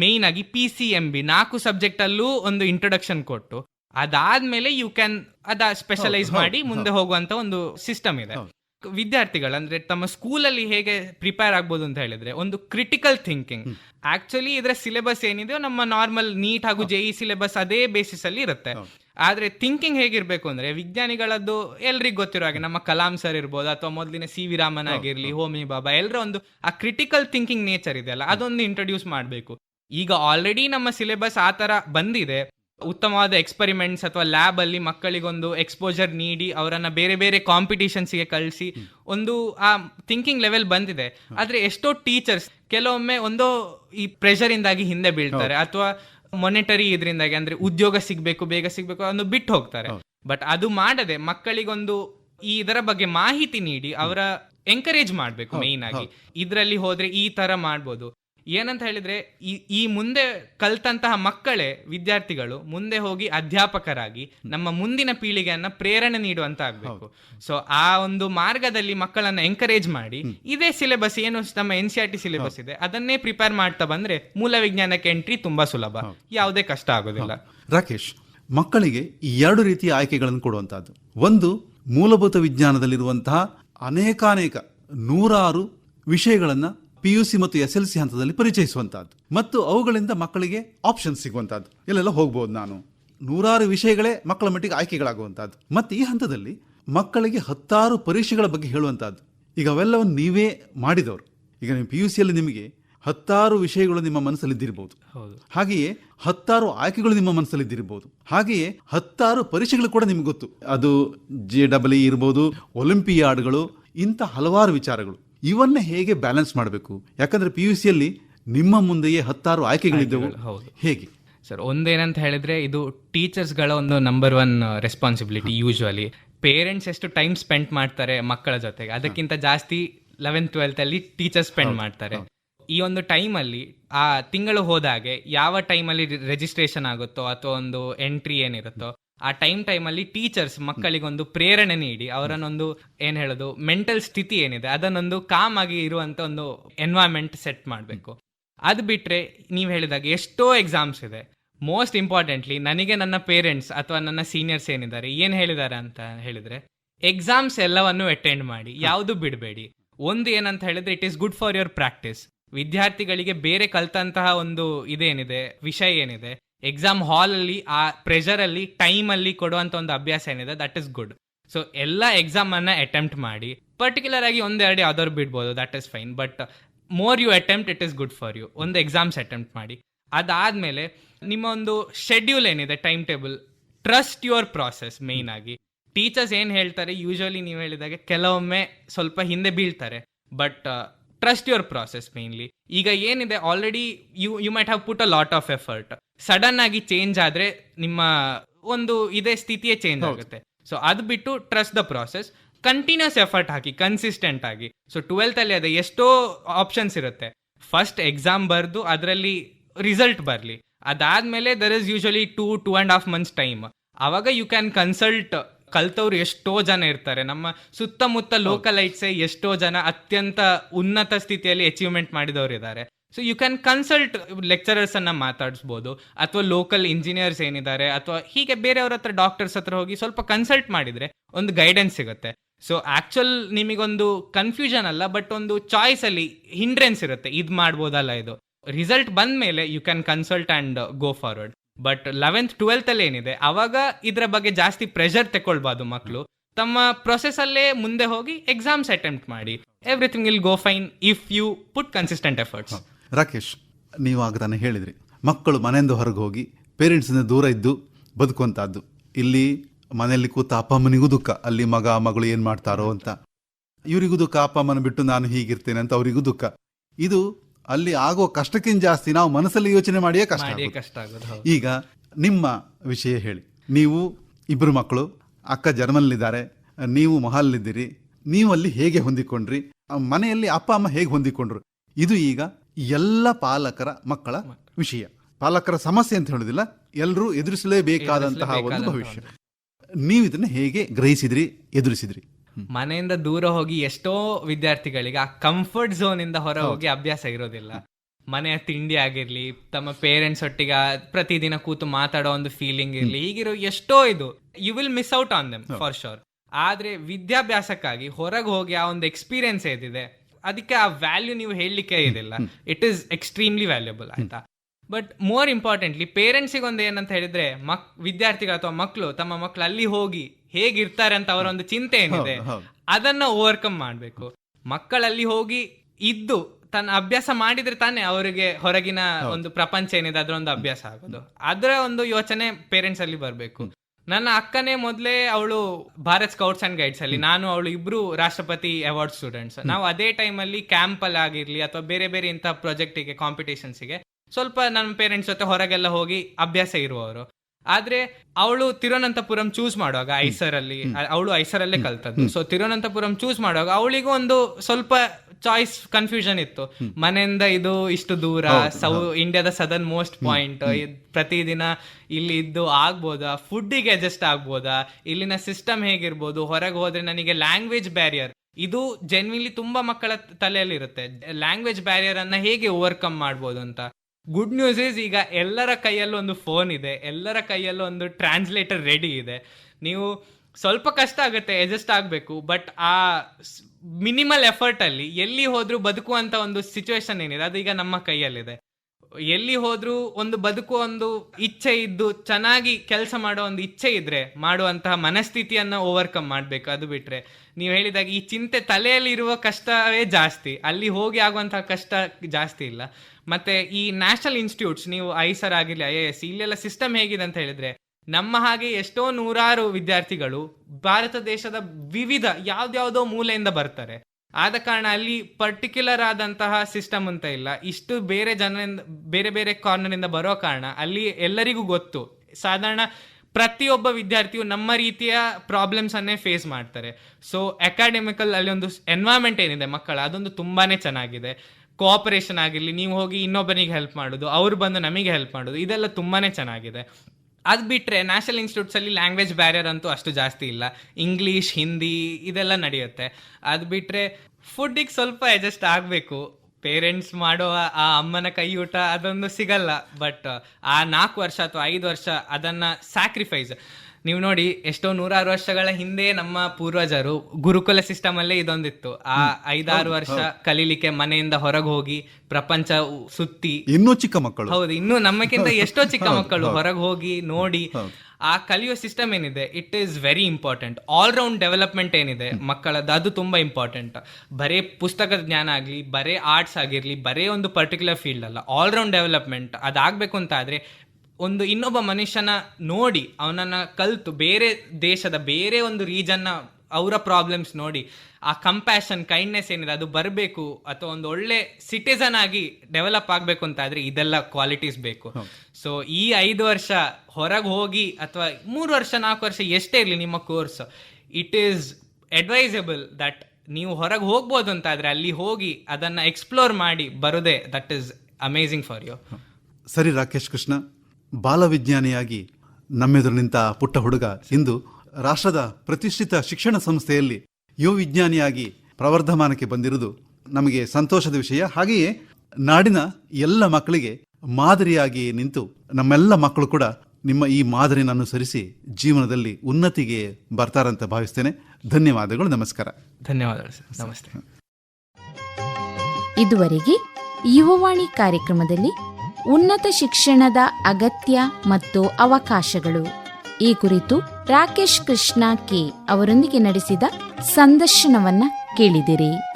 ಮೇನ್ ಆಗಿ ಪಿ ಸಿ ಎಂ ಬಿ ನಾಲ್ಕು ಸಬ್ಜೆಕ್ಟ್ ಅಲ್ಲೂ ಒಂದು ಇಂಟ್ರೊಡಕ್ಷನ್ ಕೊಟ್ಟು ಅದಾದ್ಮೇಲೆ ಯು ಕ್ಯಾನ್ ಅದ ಸ್ಪೆಷಲೈಸ್ ಮಾಡಿ ಮುಂದೆ ಹೋಗುವಂತ ಒಂದು ಸಿಸ್ಟಮ್ ಇದೆ. ವಿದ್ಯಾರ್ಥಿಗಳು ಅಂದ್ರೆ ತಮ್ಮ ಸ್ಕೂಲಲ್ಲಿ ಹೇಗೆ ಪ್ರಿಪೇರ್ ಆಗ್ಬೋದು ಅಂತ ಹೇಳಿದ್ರೆ ಒಂದು ಕ್ರಿಟಿಕಲ್ ಥಿಂಕಿಂಗ್ ಆಕ್ಚುಲಿ ಇದರ ಸಿಲೆಬಸ್ ಏನಿದೆಯೋ ನಮ್ಮ ನಾರ್ಮಲ್ ನೀಟ್ ಹಾಗೂ ಜೆಇ ಸಿಲೆಬಸ್ ಅದೇ ಬೇಸಿಸ್ ಅಲ್ಲಿ ಇರುತ್ತೆ. ಆದ್ರೆ ಥಿಂಕಿಂಗ್ ಹೇಗಿರ್ಬೇಕು ಅಂದ್ರೆ ವಿಜ್ಞಾನಿಗಳದ್ದು ಎಲ್ರಿಗೂ ಗೊತ್ತಿರೋ ಹಾಗೆ ನಮ್ಮ ಕಲಾಂ ಸರ್ ಇರ್ಬೋದು ಅಥವಾ ಮೊದಲಿನ ಸಿ ವಿ ರಾಮನ್ ಆಗಿರ್ಲಿ ಹೋಮಿ ಬಾಬಾ ಎಲ್ಲರ ಒಂದು ಆ ಕ್ರಿಟಿಕಲ್ ಥಿಂಕಿಂಗ್ ನೇಚರ್ ಇದೆಯಲ್ಲ ಅದೊಂದು ಇಂಟ್ರೊಡ್ಯೂಸ್ ಮಾಡಬೇಕು. ಈಗ ಆಲ್ರೆಡಿ ನಮ್ಮ ಸಿಲೆಬಸ್ ಆ ತರ ಬಂದಿದೆ. ಉತ್ತಮವಾದ ಎಕ್ಸ್ಪೆರಿಮೆಂಟ್ಸ್ ಅಥವಾ ಲ್ಯಾಬ್ ಅಲ್ಲಿ ಮಕ್ಕಳಿಗೊಂದು ಎಕ್ಸ್ಪೋಜರ್ ನೀಡಿ ಅವರನ್ನ ಬೇರೆ ಬೇರೆ ಕಾಂಪಿಟೇಷನ್ಸ್ಗೆ ಕಳಿಸಿ ಒಂದು ಆ ಥಿಂಕಿಂಗ್ ಲೆವೆಲ್ ಬಂದಿದೆ. ಆದ್ರೆ ಎಷ್ಟೋ ಟೀಚರ್ಸ್ ಕೆಲವೊಮ್ಮೆ ಒಂದೋ ಈ ಪ್ರೆಷರ್ ಇಂದಾಗಿ ಹಿಂದೆ ಬೀಳ್ತಾರೆ ಅಥವಾ ಮೊನಿಟರಿ ಇದರಿಂದಾಗಿ ಅಂದ್ರೆ ಉದ್ಯೋಗ ಸಿಗ್ಬೇಕು ಬೇಗ ಸಿಗ್ಬೇಕು ಒಂದು ಬಿಟ್ಟು ಹೋಗ್ತಾರೆ. ಬಟ್ ಅದು ಮಾಡದೆ ಮಕ್ಕಳಿಗೊಂದು ಈ ಇದರ ಬಗ್ಗೆ ಮಾಹಿತಿ ನೀಡಿ ಅವರ ಎಂಕರೇಜ್ ಮಾಡ್ಬೇಕು ಮೇಯ್ನ್ ಆಗಿ. ಇದರಲ್ಲಿ ಹೋದ್ರೆ ಈ ತರ ಮಾಡ್ಬೋದು. ಏನಂತ ಹೇಳಿದ್ರೆ ಈ ಈ ಮುಂದೆ ಕಲ್ತಂತಹ ಮಕ್ಕಳೇ ವಿದ್ಯಾರ್ಥಿಗಳು ಮುಂದೆ ಹೋಗಿ ಅಧ್ಯಾಪಕರಾಗಿ ನಮ್ಮ ಮುಂದಿನ ಪೀಳಿಗೆಯನ್ನ ಪ್ರೇರಣೆ ನೀಡುವಂತ ಆಗಬೇಕು ಸೊ ಆ ಒಂದು ಮಾರ್ಗದಲ್ಲಿ ಮಕ್ಕಳನ್ನ ಎಂಕರೇಜ್ ಮಾಡಿ ಇದೇ ಸಿಲೆಬಸ್ ಏನು ನಮ್ಮ N C R T syllabus ಇದೆ ಅದನ್ನೇ ಪ್ರಿಪೇರ್ ಮಾಡ್ತಾ ಬಂದ್ರೆ ಮೂಲ ವಿಜ್ಞಾನಕ್ಕೆ ಎಂಟ್ರಿ ತುಂಬಾ ಸುಲಭ. ಯಾವುದೇ ಕಷ್ಟ ಆಗೋದಿಲ್ಲ. ರಾಕೇಶ್ ಮಕ್ಕಳಿಗೆ ಈ ಎರಡು ರೀತಿಯ ಆಯ್ಕೆಗಳನ್ನು ಕೊಡುವಂತಹದ್ದು. ಒಂದು ಮೂಲಭೂತ ವಿಜ್ಞಾನದಲ್ಲಿರುವಂತಹ ಅನೇಕಾನೇಕ ನೂರಾರು ವಿಷಯಗಳನ್ನ ಪಿ ಯು ಸಿ ಮತ್ತು ಎಸ್ ಎಲ್ ಸಿ ಹಂತದಲ್ಲಿ ಪರಿಚಯಿಸುವಂತಹದ್ದು. ಮತ್ತು ಅವುಗಳಿಂದ ಮಕ್ಕಳಿಗೆ ಆಪ್ಷನ್ ಸಿಗುವಂತಹದ್ದು. ಎಲ್ಲೆಲ್ಲ ಹೋಗ್ಬೋದು ನಾನು. ನೂರಾರು ವಿಷಯಗಳೇ ಮಕ್ಕಳ ಮಟ್ಟಿಗೆ ಆಯ್ಕೆಗಳಾಗುವಂತಹದ್ದು. ಮತ್ತು ಈ ಹಂತದಲ್ಲಿ ಮಕ್ಕಳಿಗೆ ಹತ್ತಾರು ಪರೀಕ್ಷೆಗಳ ಬಗ್ಗೆ ಹೇಳುವಂತಹದ್ದು. ಈಗ ಅವೆಲ್ಲವನ್ನು ನೀವೇ ಮಾಡಿದವರು. ಈಗ ನೀವು ಪಿ ಯು ಸಿಯಲ್ಲಿ ನಿಮಗೆ ಹತ್ತಾರು ವಿಷಯಗಳು ನಿಮ್ಮ ಮನಸ್ಸಲ್ಲಿ ಇದ್ದಿರಬಹುದು ಹೌದು. ಹಾಗೆಯೇ ಹತ್ತಾರು ಆಯ್ಕೆಗಳು ನಿಮ್ಮ ಮನಸ್ಸಲ್ಲಿ ಇದ್ದಿರಬಹುದು ಹಾಗೆಯೇ ಹತ್ತಾರು ಪರೀಕ್ಷೆಗಳು ಕೂಡ ನಿಮ್ಗೆ ಗೊತ್ತು. ಅದು ಜೆ ಡಬ್ಲ್ಯೂ ಇ ಇರ್ಬೋದು ಒಲಿಂಪಿಯಾಡ್ಗಳು ಇಂಥ ಹಲವಾರು ವಿಚಾರಗಳು. ಇವನ್ನ ಹೇಗೆ ಬ್ಯಾಲೆನ್ಸ್ ಮಾಡಬೇಕು? ಯಾಕಂದ್ರೆ ಪಿ ಯು ಸಿಯಲ್ಲಿ ನಿಮ್ಮ ಮುಂದೆಯೇ ಹತ್ತಾರು ಆಯ್ಕೆಗಳಿದ್ದವು. ಹೌದು. ಹೇಗೆ? ಸರ್ ಒಂದೇನಂತ ಹೇಳಿದ್ರೆ ಇದು ಟೀಚರ್ಸ್ಗಳ ಒಂದು number one responsibility usually parents ಎಷ್ಟು ಟೈಮ್ ಸ್ಪೆಂಡ್ ಮಾಡ್ತಾರೆ ಮಕ್ಕಳ ಜೊತೆಗೆ. ಅದಕ್ಕಿಂತ ಜಾಸ್ತಿ ಲೆವೆಂತ್ ಟ್ವೆಲ್ತ್ ಅಲ್ಲಿ ಟೀಚರ್ಸ್ ಸ್ಪೆಂಡ್ ಮಾಡ್ತಾರೆ. ಈ ಒಂದು ಟೈಮಲ್ಲಿ ಆ ತಿಂಗಳು ಹೋದಾಗೆ ಯಾವ ಟೈಮಲ್ಲಿ ರಿಜಿಸ್ಟ್ರೇಷನ್ ಆಗುತ್ತೋ ಅಥವಾ ಒಂದು ಎಂಟ್ರಿ ಏನಿರುತ್ತೋ ಆ ಟೈಮ್ ಟೈಮಲ್ಲಿ ಟೀಚರ್ಸ್ ಮಕ್ಕಳಿಗೊಂದು ಪ್ರೇರಣೆ ನೀಡಿ, ಅವರನ್ನೊಂದು ಏನ್ ಹೇಳೋದು, ಮೆಂಟಲ್ ಸ್ಥಿತಿ ಏನಿದೆ, ಅದನ್ನೊಂದು ಕಾಮ್ ಆಗಿ ಇರುವಂತ ಒಂದು ಎನ್ವೈರ್ಮೆಂಟ್ ಸೆಟ್ ಮಾಡಬೇಕು. ಅದು ಬಿಟ್ರೆ ನೀವು ಹೇಳಿದಾಗ ಎಷ್ಟೋ ಎಕ್ಸಾಮ್ಸ್ ಇದೆ. ಮೋಸ್ಟ್ ಇಂಪಾರ್ಟೆಂಟ್ಲಿ ನನಗೆ ನನ್ನ ಪೇರೆಂಟ್ಸ್ ಅಥವಾ ನನ್ನ ಸೀನಿಯರ್ಸ್ ಏನಿದ್ದಾರೆ, ಏನು ಹೇಳಿದ್ದಾರೆ ಅಂತ ಹೇಳಿದ್ರೆ ಎಕ್ಸಾಮ್ಸ್ ಎಲ್ಲವನ್ನು ಅಟೆಂಡ್ ಮಾಡಿ, ಯಾವುದು ಬಿಡಬೇಡಿ. ಒಂದು ಏನಂತ ಹೇಳಿದ್ರೆ it is good for your practice ವಿದ್ಯಾರ್ಥಿಗಳಿಗೆ ಬೇರೆ ಕಲ್ತಂತಹ ಒಂದು ಇದೇನಿದೆ, ವಿಷಯ ಏನಿದೆ ಎಕ್ಸಾಮ್ ಹಾಲ್ ಅಲ್ಲಿ, ಆ ಪ್ರೆಷರ್ ಅಲ್ಲಿ ಟೈಮ್ ಅಲ್ಲಿ ಕೊಡುವಂತ ಒಂದು ಅಭ್ಯಾಸ ಏನಿದೆ ದಟ್ ಇಸ್ ಗುಡ್ ಸೊ ಎಲ್ಲ ಎಕ್ಸಾಮ್ ಅನ್ನ ಅಟೆಂಪ್ಟ್ ಮಾಡಿ ಪರ್ಟಿಕ್ಯುಲರ್ ಆಗಿ ಒಂದೆರಡು ಯಾವ್ದಾದ್ರು ಬಿಡ್ಬೋದು that is fine but more you attempt it is good for you ಒಂದು ಎಕ್ಸಾಮ್ಸ್ ಅಟೆಂಪ್ಟ್ ಮಾಡಿ. ಅದಾದ್ಮೇಲೆ, ನಿಮ್ಮ ಒಂದು ಶೆಡ್ಯೂಲ್ ಏನಿದೆ time table trust your process main ಆಗಿ. ಟೀಚರ್ಸ್ ಏನು ಹೇಳ್ತಾರೆ ಯೂಶ್ವಲಿ ನೀವು ಹೇಳಿದಾಗ, ಕೆಲವೊಮ್ಮೆ ಸ್ವಲ್ಪ ಹಿಂದೆ ಬೀಳ್ತಾರೆ. But trust your process mainly ಈಗ ಏನಿದೆ already you you might have put a lot of effort sudden ಆಗಿ ಚೇಂಜ್ ಆದ್ರೆ ನಿಮ್ಮ ಒಂದು ಇದೇ ಸ್ಥಿತಿಯೇ ಚೇಂಜ್ ಆಗುತ್ತೆ. ಸೊ ಅದು ಬಿಟ್ಟು trust the process continues effort hockey consistent ಆಗಿ. ಸೊ ಟ್ವೆಲ್ತ್ ಅಲ್ಲಿ ಅದೇ ಎಷ್ಟೋ ಆಪ್ಷನ್ಸ್ ಇರುತ್ತೆ. ಫಸ್ಟ್ ಎಕ್ಸಾಮ್ ಬರೆದು ಅದರಲ್ಲಿ ರಿಸಲ್ಟ್ ಬರಲಿ. ಅದಾದ್ಮೇಲೆ there is usually two two and half months time ಅವಾಗ ಯು ಕ್ಯಾನ್ ಕನ್ಸಲ್ಟ್ ಕಲ್ತವ್ರು ಎಷ್ಟೋ ಜನ ಇರ್ತಾರೆ. ನಮ್ಮ ಸುತ್ತಮುತ್ತ ಲೋಕಲೈಟ್ಸ್ ಎಷ್ಟೋ ಜನ ಅತ್ಯಂತ ಉನ್ನತ ಸ್ಥಿತಿಯಲ್ಲಿ ಅಚೀವ್ಮೆಂಟ್ ಮಾಡಿದವರು ಇದ್ದಾರೆ. So you can consult lecturers ಅನ್ನ ಮಾತಾಡಿಸ್ಬೋದು. ಅಥವಾ ಲೋಕಲ್ ಇಂಜಿನಿಯರ್ಸ್ ಏನಿದ್ದಾರೆ ಅಥವಾ ಹೀಗೆ ಬೇರೆಯವ್ರ ಹತ್ರ ಡಾಕ್ಟರ್ಸ್ ಹತ್ರ ಹೋಗಿ ಸ್ವಲ್ಪ ಕನ್ಸಲ್ಟ್ ಮಾಡಿದ್ರೆ ಒಂದು ಗೈಡೆನ್ಸ್ ಸಿಗುತ್ತೆ. ಸೊ ಆಕ್ಚುಲ್ ನಿಮಗೊಂದು ಕನ್ಫ್ಯೂಷನ್ ಅಲ್ಲ ಬಟ್ ಒಂದು ಚಾಯ್ಸ್ ಅಲ್ಲಿ ಹಿಂಡ್ರೆನ್ಸ್ ಇರುತ್ತೆ. ಇದು ಮಾಡ್ಬೋದಲ್ಲ ಇದು. ರಿಸಲ್ಟ್ ಬಂದ ಮೇಲೆ you can consult and go forward but eleventh twelfth ಅಲ್ಲಿ ಏನಿದೆ? ಅವಾಗ ಇದ್ರ ಬಗ್ಗೆ ಜಾಸ್ತಿ ಪ್ರೆಷರ್ ತಗೊಳ್ಬಾರ್ದು ಮಕ್ಕಳು ತಮ್ಮ ಪ್ರೊಸೆಸ್ ಅಲ್ಲೇ ಮುಂದೆ ಹೋಗಿ ಎಕ್ಸಾಮ್ಸ್ ಅಟೆಂಪ್ಟ್ ಮಾಡಿ. Everything will go fine if you put consistent efforts Rakesh, ನೀವು ಆಗ ಹೇಳಿದ್ರಿ. ಮಕ್ಕಳು ಮನೆಯಿಂದ ಹೊರಗೆ ಹೋಗಿ ಪೇರೆಂಟ್ಸಿಂದ ದೂರ ಇದ್ದು ಬದುಕುವಂತಹದ್ದು. ಇಲ್ಲಿ ಮನೆಯಲ್ಲಿ ಕೂತ ಅಪ್ಪ ಅಮ್ಮನಿಗೂ ದುಃಖ. ಅಲ್ಲಿ ಮಗ, ಮಗಳು ಏನು ಮಾಡ್ತಾರೋ ಅಂತ. ಇವರಿಗೂ ದುಃಖ, ಅಪ್ಪ ಅಮ್ಮನ ಬಿಟ್ಟು ನಾನು ಹೀಗಿರ್ತೇನೆ ಅಂತ ಅವರಿಗೂ ದುಃಖ. ಇದು ಅಲ್ಲಿ ಆಗೋ ಕಷ್ಟಕ್ಕಿಂತ ಜಾಸ್ತಿ ನಾವು ಮನಸ್ಸಲ್ಲಿ ಯೋಚನೆ ಮಾಡಿಯೇ ಕಷ್ಟ ಮಾಡಿ ಆಗೋದು. ಕಷ್ಟ ಆಗೋದು ಹೌದು. ಈಗ ನಿಮ್ಮ ವಿಷಯ ಹೇಳಿ. ನೀವು ಇಬ್ಬರು ಮಕ್ಕಳು ಅಕ್ಕ ಜರ್ಮನಲ್ಲಿದ್ದಾರೆ ನೀವು ಮೊಹಾಲಲ್ಲಿದ್ದೀರಿ ನೀವು ಅಲ್ಲಿ ಹೇಗೆ ಹೊಂದಿಕೊಂಡ್ರಿ ಆ ಮನೆಯಲ್ಲಿ ಅಪ್ಪ ಅಮ್ಮ ಹೇಗೆ ಹೊಂದಿಕೊಂಡ್ರು ಇದು ಈಗ ಎಲ್ಲ ಪಾಲಕರ ಮಕ್ಕಳ ವಿಷಯ. ಪಾಲಕರ ಸಮಸ್ಯೆ ಅಂತ ಹೇಳುದಿಲ್ಲ ಎಲ್ಲರೂ ಎದುರಿಸಲೇಬೇಕಾದಂತಹ ಒಂದು ಎದುರಿಸಲೇಬೇಕಾದಂತಹ ಭವಿಷ್ಯ. ನೀವು ಇದನ್ನ ಹೇಗೆ ಗ್ರಹಿಸಿದ್ರಿ ಎದುರಿಸಿದ್ರಿ? ಮನೆಯಿಂದ ದೂರ ಹೋಗಿ ಎಷ್ಟೋ ವಿದ್ಯಾರ್ಥಿಗಳಿಗೆ ಆ ಕಂಫರ್ಟ್ ಝೋನ್ ಇಂದ ಹೊರ ಹೋಗಿ ಅಭ್ಯಾಸ ಇರೋದಿಲ್ಲ. ಮನೆಯ ತಿಂಡಿ ಆಗಿರ್ಲಿ ತಮ್ಮ ಪೇರೆಂಟ್ಸ್ ಒಟ್ಟಿಗೆ ಪ್ರತಿದಿನ ಕೂತು ಮಾತಾಡೋ ಒಂದು ಫೀಲಿಂಗ್ ಇರ್ಲಿ ಈಗಿರೋ ಎಷ್ಟೋ ಇದು you will miss out on them for sure ಆದ್ರೆ ವಿದ್ಯಾಭ್ಯಾಸಕ್ಕಾಗಿ ಹೊರಗೆ ಹೋಗಿ ಆ ಒಂದು ಎಕ್ಸ್ಪೀರಿಯನ್ಸ್ ಏನಿದೆ ಅದಕ್ಕೆ ಆ ವ್ಯಾಲ್ಯೂ ನೀವು ಹೇಳಲಿಕ್ಕೆ ಇದಿಲ್ಲ. ಇಟ್ ಈಸ್ ಎಕ್ಸ್ಟ್ರೀಮ್ಲಿ ವ್ಯಾಲ್ಯೂಬಲ್ ಆಯ್ತಾ? ಬಟ್ ಮೋರ್ ಇಂಪಾರ್ಟೆಂಟ್ಲಿ ಪೇರೆಂಟ್ಸಿಗೆ ಒಂದು ಏನಂತ ಹೇಳಿದ್ರೆ ಮಕ್ ವಿದ್ಯಾರ್ಥಿಗಳು ಅಥವಾ ಮಕ್ಕಳು ತಮ್ಮ ಮಕ್ಕಳು ಅಲ್ಲಿ ಹೋಗಿ ಹೇಗಿರ್ತಾರೆ ಅಂತ ಅವರ ಒಂದು ಚಿಂತೆ ಏನಿದೆ. ಅದನ್ನ ಓವರ್ಕಮ್ ಮಾಡಬೇಕು. ಮಕ್ಕಳಲ್ಲಿ ಹೋಗಿ ಇದ್ದು ತನ್ನ ಅಭ್ಯಾಸ ಮಾಡಿದ್ರೆ ತಾನೇ ಅವರಿಗೆ ಹೊರಗಿನ ಒಂದು ಪ್ರಪಂಚ ಏನಿದೆ ಅದರ ಒಂದು ಅಭ್ಯಾಸ ಆಗೋದು. ಅದರ ಒಂದು ಯೋಚನೆ ಪೇರೆಂಟ್ಸ್ ಅಲ್ಲಿ ಬರಬೇಕು. ನನ್ನ ಅಕ್ಕನೇ ಮೊದಲೇ ಅವಳು ಭಾರತ್ ಸ್ಕೌಟ್ಸ್ ಅಂಡ್ ಗೈಡ್ಸ್ ಅಲ್ಲಿ. ನಾನು ಅವಳು ಇಬ್ರು ರಾಷ್ಟ್ರಪತಿ ಅವಾರ್ಡ್ ಸ್ಟೂಡೆಂಟ್ಸ್ ನಾವು ಅದೇ ಟೈಮಲ್ಲಿ ಅಲ್ಲಿ ಕ್ಯಾಂಪ್ ಅಲ್ಲಿ ಆಗಿರ್ಲಿ ಅಥವಾ ಬೇರೆ ಬೇರೆ ಇಂಥ ಪ್ರಾಜೆಕ್ಟಿಗೆ ಕಾಂಪಿಟೇಷನ್ಸ್ಗೆ ಸ್ವಲ್ಪ ನನ್ನ ಪೇರೆಂಟ್ಸ್ ಜೊತೆ ಹೊರಗೆಲ್ಲ ಹೋಗಿ ಅಭ್ಯಾಸ ಇರುವವರು. ಆದ್ರೆ ಅವಳು ತಿರುವನಂತಪುರಂ ಚೂಸ್ ಮಾಡುವಾಗ ಐಸರ್ ಅಲ್ಲಿ ಅವಳು ಐಸರ್ ಅಲ್ಲೇ ಕಲ್ತದ್ದು. ಸೊ ತಿರುವನಂತಪುರಂ ಚೂಸ್ ಮಾಡುವಾಗ ಅವಳಿಗೂ ಒಂದು ಸ್ವಲ್ಪ ಚಾಯ್ಸ್ ಕನ್ಫ್ಯೂಷನ್ ಇತ್ತು. ಮನೆಯಿಂದ ಇದು ಇಷ್ಟು ದೂರ ಸೌ ಇಂಡಿಯಾದ ಸದರ್ನ್ ಮೋಸ್ಟ್ ಪಾಯಿಂಟ್ ಪ್ರತಿದಿನ ಇಲ್ಲಿ ಇದ್ದು ಆಗ್ಬೋದಾ? ಫುಡ್ಡಿಗೆ ಅಡ್ಜಸ್ಟ್ ಆಗ್ಬೋದಾ? ಇಲ್ಲಿನ ಸಿಸ್ಟಮ್ ಹೇಗಿರ್ಬೋದು? ಹೊರಗೆ ಹೋದ್ರೆ ನನಗೆ ಲ್ಯಾಂಗ್ವೇಜ್ ಬ್ಯಾರಿಯರ್ ಇದು ಜೆನ್ವಿನ್ಲಿ ತುಂಬಾ ಮಕ್ಕಳ ತಲೆಯಲ್ಲಿ ಇರುತ್ತೆ ಲ್ಯಾಂಗ್ವೇಜ್ ಬ್ಯಾರಿಯರ್ ಅನ್ನ ಹೇಗೆ ಓವರ್ಕಮ್ ಮಾಡ್ಬೋದು ಅಂತ. ಗುಡ್ ನ್ಯೂಸ್ ಈಸ್ ಈಗ ಎಲ್ಲರ ಕೈಯಲ್ಲೂ ಒಂದು ಫೋನ್ ಇದೆ, ಎಲ್ಲರ ಕೈಯಲ್ಲೂ ಒಂದು ಟ್ರಾನ್ಸ್ಲೇಟರ್ ರೆಡಿ ಇದೆ. ನೀವು ಸ್ವಲ್ಪ ಕಷ್ಟ ಆಗುತ್ತೆ ಅಡ್ಜಸ್ಟ್ ಆಗಬೇಕು ಬಟ್ ಆ ಮಿನಿಮಲ್ ಎಫರ್ಟ್ ಅಲ್ಲಿ ಎಲ್ಲಿ ಹೋದರೂ ಬದುಕುವಂಥ ಒಂದು ಸಿಚುವೇಶನ್ ಏನಿದೆ, ಅದು ಈಗ ನಮ್ಮ ಕೈಯಲ್ಲಿದೆ. ಎಲ್ಲಿ ಹೋದರೂ ಒಂದು ಬದುಕುವ ಒಂದು ಇಚ್ಛೆ ಇದ್ದು, ಚೆನ್ನಾಗಿ ಕೆಲಸ ಮಾಡೋ ಒಂದು ಇಚ್ಛೆ ಇದ್ರೆ, ಮಾಡುವಂತಹ ಮನಸ್ಥಿತಿಯನ್ನು ಓವರ್ಕಮ್ ಮಾಡಬೇಕು, ಅದು ಬಿಟ್ರೆ. ನೀವು ಹೇಳಿದಾಗ ಈ ಚಿಂತೆ ತಲೆಯಲ್ಲಿ ಇರುವ ಕಷ್ಟವೇ ಜಾಸ್ತಿ. ಅಲ್ಲಿ ಹೋಗಿ ಆಗುವಂತಹ ಕಷ್ಟ ಜಾಸ್ತಿ ಇಲ್ಲ. ಮತ್ತೆ ಈ ನ್ಯಾಷನಲ್ ಇನ್ಸ್ಟಿಟ್ಯೂಟ್ಸ್ ನೀವು ಐಸರ್ ಆಗಿರಲಿ ಐ ಎಸ್ ಇಲ್ಲೆಲ್ಲ ಸಿಸ್ಟಮ್ ಹೇಗಿದೆ ಅಂತ ಹೇಳಿದ್ರೆ, ನಮ್ಮ ಹಾಗೆ ಎಷ್ಟೋ ನೂರಾರು ವಿದ್ಯಾರ್ಥಿಗಳು ಭಾರತ ದೇಶದ ವಿವಿಧ ಯಾವ್ದ್ಯಾವುದೋ ಮೂಲೆಯಿಂದ ಬರ್ತಾರೆ. ಆದ ಕಾರಣ ಅಲ್ಲಿ ಪರ್ಟಿಕ್ಯುಲರ್ ಆದಂತಹ ಸಿಸ್ಟಮ್ ಅಂತ ಇಲ್ಲ. ಇಷ್ಟು ಬೇರೆ ಜನರಿಂದ, ಬೇರೆ ಬೇರೆ ಕಾರ್ನರ್ ಇಂದ ಬರೋ ಕಾರಣ ಅಲ್ಲಿ ಎಲ್ಲರಿಗೂ ಗೊತ್ತು. ಸಾಧಾರಣ ಪ್ರತಿಯೊಬ್ಬ ವಿದ್ಯಾರ್ಥಿಯು ನಮ್ಮ ರೀತಿಯ ಪ್ರಾಬ್ಲಮ್ಸ್ ಅನ್ನೇ ಫೇಸ್ ಮಾಡ್ತಾರೆ. ಸೊ ಅಕಾಡೆಮಿಕಲ್ ಅಲ್ಲಿ ಒಂದು ಎನ್ವೈರ್ಮೆಂಟ್ ಏನಿದೆ ಮಕ್ಕಳ, ಅದೊಂದು ತುಂಬಾನೇ ಚೆನ್ನಾಗಿದೆ. ಕೋಆಪರೇಷನ್ ಆಗಿರಲಿ, ನೀವು ಹೋಗಿ ಇನ್ನೊಬ್ಬನಿಗೆ ಹೆಲ್ಪ್ ಮಾಡೋದು, ಅವ್ರು ಬಂದು ನಮಗೆ ಹೆಲ್ಪ್ ಮಾಡೋದು, ಇದೆಲ್ಲ ತುಂಬಾನೇ ಚೆನ್ನಾಗಿದೆ. ಅದು ಬಿಟ್ಟರೆ ನ್ಯಾಷನಲ್ ಇನ್ಸ್ಟಿಟ್ಯೂಟ್ಸಲ್ಲಿ ಲ್ಯಾಂಗ್ವೇಜ್ ಬ್ಯಾರಿಯರ್ ಅಂತೂ ಅಷ್ಟು ಜಾಸ್ತಿ ಇಲ್ಲ. ಇಂಗ್ಲೀಷ್ ಹಿಂದಿ ಇದೆಲ್ಲ ನಡೆಯುತ್ತೆ. ಅದು ಬಿಟ್ಟರೆ ಫುಡ್ಡಿಗೆ ಸ್ವಲ್ಪ ಅಡ್ಜಸ್ಟ್ ಆಗಬೇಕು. ಪೇರೆಂಟ್ಸ್ ಮಾಡೋ ಆ ಅಮ್ಮನ ಕೈ ಊಟ ಅದೊಂದು ಸಿಗಲ್ಲ. ಬಟ್ ಆ ನಾಲ್ಕು ವರ್ಷ ಅಥವಾ ಐದು ವರ್ಷ ಅದನ್ನ ಸ್ಯಾಕ್ರಿಫೈಸ್ ನೀವು ನೋಡಿ ಎಷ್ಟೋ ನೂರಾರು ವರ್ಷಗಳ ಹಿಂದೆ ನಮ್ಮ ಪೂರ್ವಜರು ಗುರುಕುಲ ಸಿಸ್ಟಮ್ ಅಲ್ಲೇ ಇದೊಂದಿತ್ತು. ಆ ಐದಾರು ವರ್ಷ ಕಲೀಲಿಕ್ಕೆ ಮನೆಯಿಂದ ಹೊರಗೆ ಹೋಗಿ ಪ್ರಪಂಚ ಸುತ್ತಿ. ಇನ್ನೂ ಚಿಕ್ಕ ಮಕ್ಕಳು. ಹೌದು ಇನ್ನು ನಮ್ಮಕ್ಕಿಂತ ಎಷ್ಟೋ ಚಿಕ್ಕ ಮಕ್ಕಳು ಹೊರಗೆ ಹೋಗಿ ನೋಡಿ ಆ ಕಲಿಯೋ ಸಿಸ್ಟಮ್ ಏನಿದೆ it is very important all round development ಏನಿದೆ, ಮಕ್ಕಳದ್ದು, ಅದು ತುಂಬ ಇಂಪಾರ್ಟೆಂಟ್ ಬರೀ ಪುಸ್ತಕದ ಜ್ಞಾನ ಆಗಲಿ, ಬರೀ ಆರ್ಟ್ಸ್ ಆಗಿರಲಿ, ಬರೀ ಒಂದು ಪರ್ಟಿಕ್ಯುಲರ್ ಫೀಲ್ಡ್ ಅಲ್ಲ. ಆಲ್ ರೌಂಡ್ ಡೆವಲಪ್ಮೆಂಟ್ ಅದಾಗಬೇಕು ಅಂತ ಆದರೆ, ಒಂದು ಇನ್ನೊಬ್ಬ ಮನುಷ್ಯನ ನೋಡಿ, ಅವನನ್ನು ಕಲ್ತು, ಬೇರೆ ದೇಶದ, ಬೇರೆ ಒಂದು ರೀಜನ್ನ ಅವರ ಪ್ರಾಬ್ಲಮ್ಸ್ ನೋಡಿ ಆ ಕಂಪ್ಯಾಷನ್ ಕೈಂಡ್ನೆಸ್ ಏನಿದೆ ಅದು ಬರಬೇಕು ಅಥವಾ ಒಂದು ಒಳ್ಳೆ ಸಿಟಿಸನ್ ಆಗಿ ಡೆವಲಪ್ ಆಗಬೇಕು ಅಂತ ಆದರೆ ಇದೆಲ್ಲ ಕ್ವಾಲಿಟೀಸ್ ಬೇಕು. ಸೊ ಈ ಐದು ವರ್ಷ ಹೊರಗೆ ಹೋಗಿ ಅಥವಾ ಮೂರು ವರ್ಷ ನಾಲ್ಕು ವರ್ಷ ಎಷ್ಟೇ ಇರಲಿ ನಿಮ್ಮ course it is advisable that ನೀವು ಹೊರಗೆ ಹೋಗ್ಬೋದು ಅಂತ ಆದರೆ ಅಲ್ಲಿ ಹೋಗಿ ಅದನ್ನು ಎಕ್ಸ್ಪ್ಲೋರ್ ಮಾಡಿ ಬರೋದೇ that is amazing for you ಸರಿ ರಾಕೇಶ್ ಕೃಷ್ಣ ಬಾಲವಿಜ್ಞಾನಿಯಾಗಿ ನಮ್ಮೆದುರು ನಿಂತ ಪುಟ್ಟ ಹುಡುಗ ಇಂದು ರಾಷ್ಟ್ರದ ಪ್ರತಿಷ್ಠಿತ ಶಿಕ್ಷಣ ಸಂಸ್ಥೆಯಲ್ಲಿ ಯುವ ವಿಜ್ಞಾನಿಯಾಗಿ ಪ್ರವರ್ಧಮಾನಕ್ಕೆ ಬಂದಿರುವುದು ನಮಗೆ ಸಂತೋಷದ ವಿಷಯ. ಹಾಗೆಯೇ ನಾಡಿನ ಎಲ್ಲ ಮಕ್ಕಳಿಗೆ ಮಾದರಿಯಾಗಿ ನಿಂತು ನಮ್ಮೆಲ್ಲ ಮಕ್ಕಳು ಕೂಡ ನಿಮ್ಮ ಈ ಮಾದರಿಯನ್ನು ಅನುಸರಿಸಿ ಜೀವನದಲ್ಲಿ ಉನ್ನತಿಗೆ ಬರ್ತಾರಂತ ಭಾವಿಸ್ತೇನೆ. ಧನ್ಯವಾದಗಳು ನಮಸ್ಕಾರ. ಧನ್ಯವಾದಗಳು ಸರ್. ನಮಸ್ತೆ. ಇದುವರೆಗೆ ಯುವವಾಣಿ ಕಾರ್ಯಕ್ರಮದಲ್ಲಿ ಉನ್ನತ ಶಿಕ್ಷಣದ ಅಗತ್ಯ ಮತ್ತು ಅವಕಾಶಗಳು ಈ ಕುರಿತು ರಾಕೇಶ್ ಕೃಷ್ಣ ಕೆ ಅವರೊಂದಿಗೆ ನಡೆಸಿದ ಸಂದರ್ಶನವನ್ನ ಕೇಳಿದಿರಿ.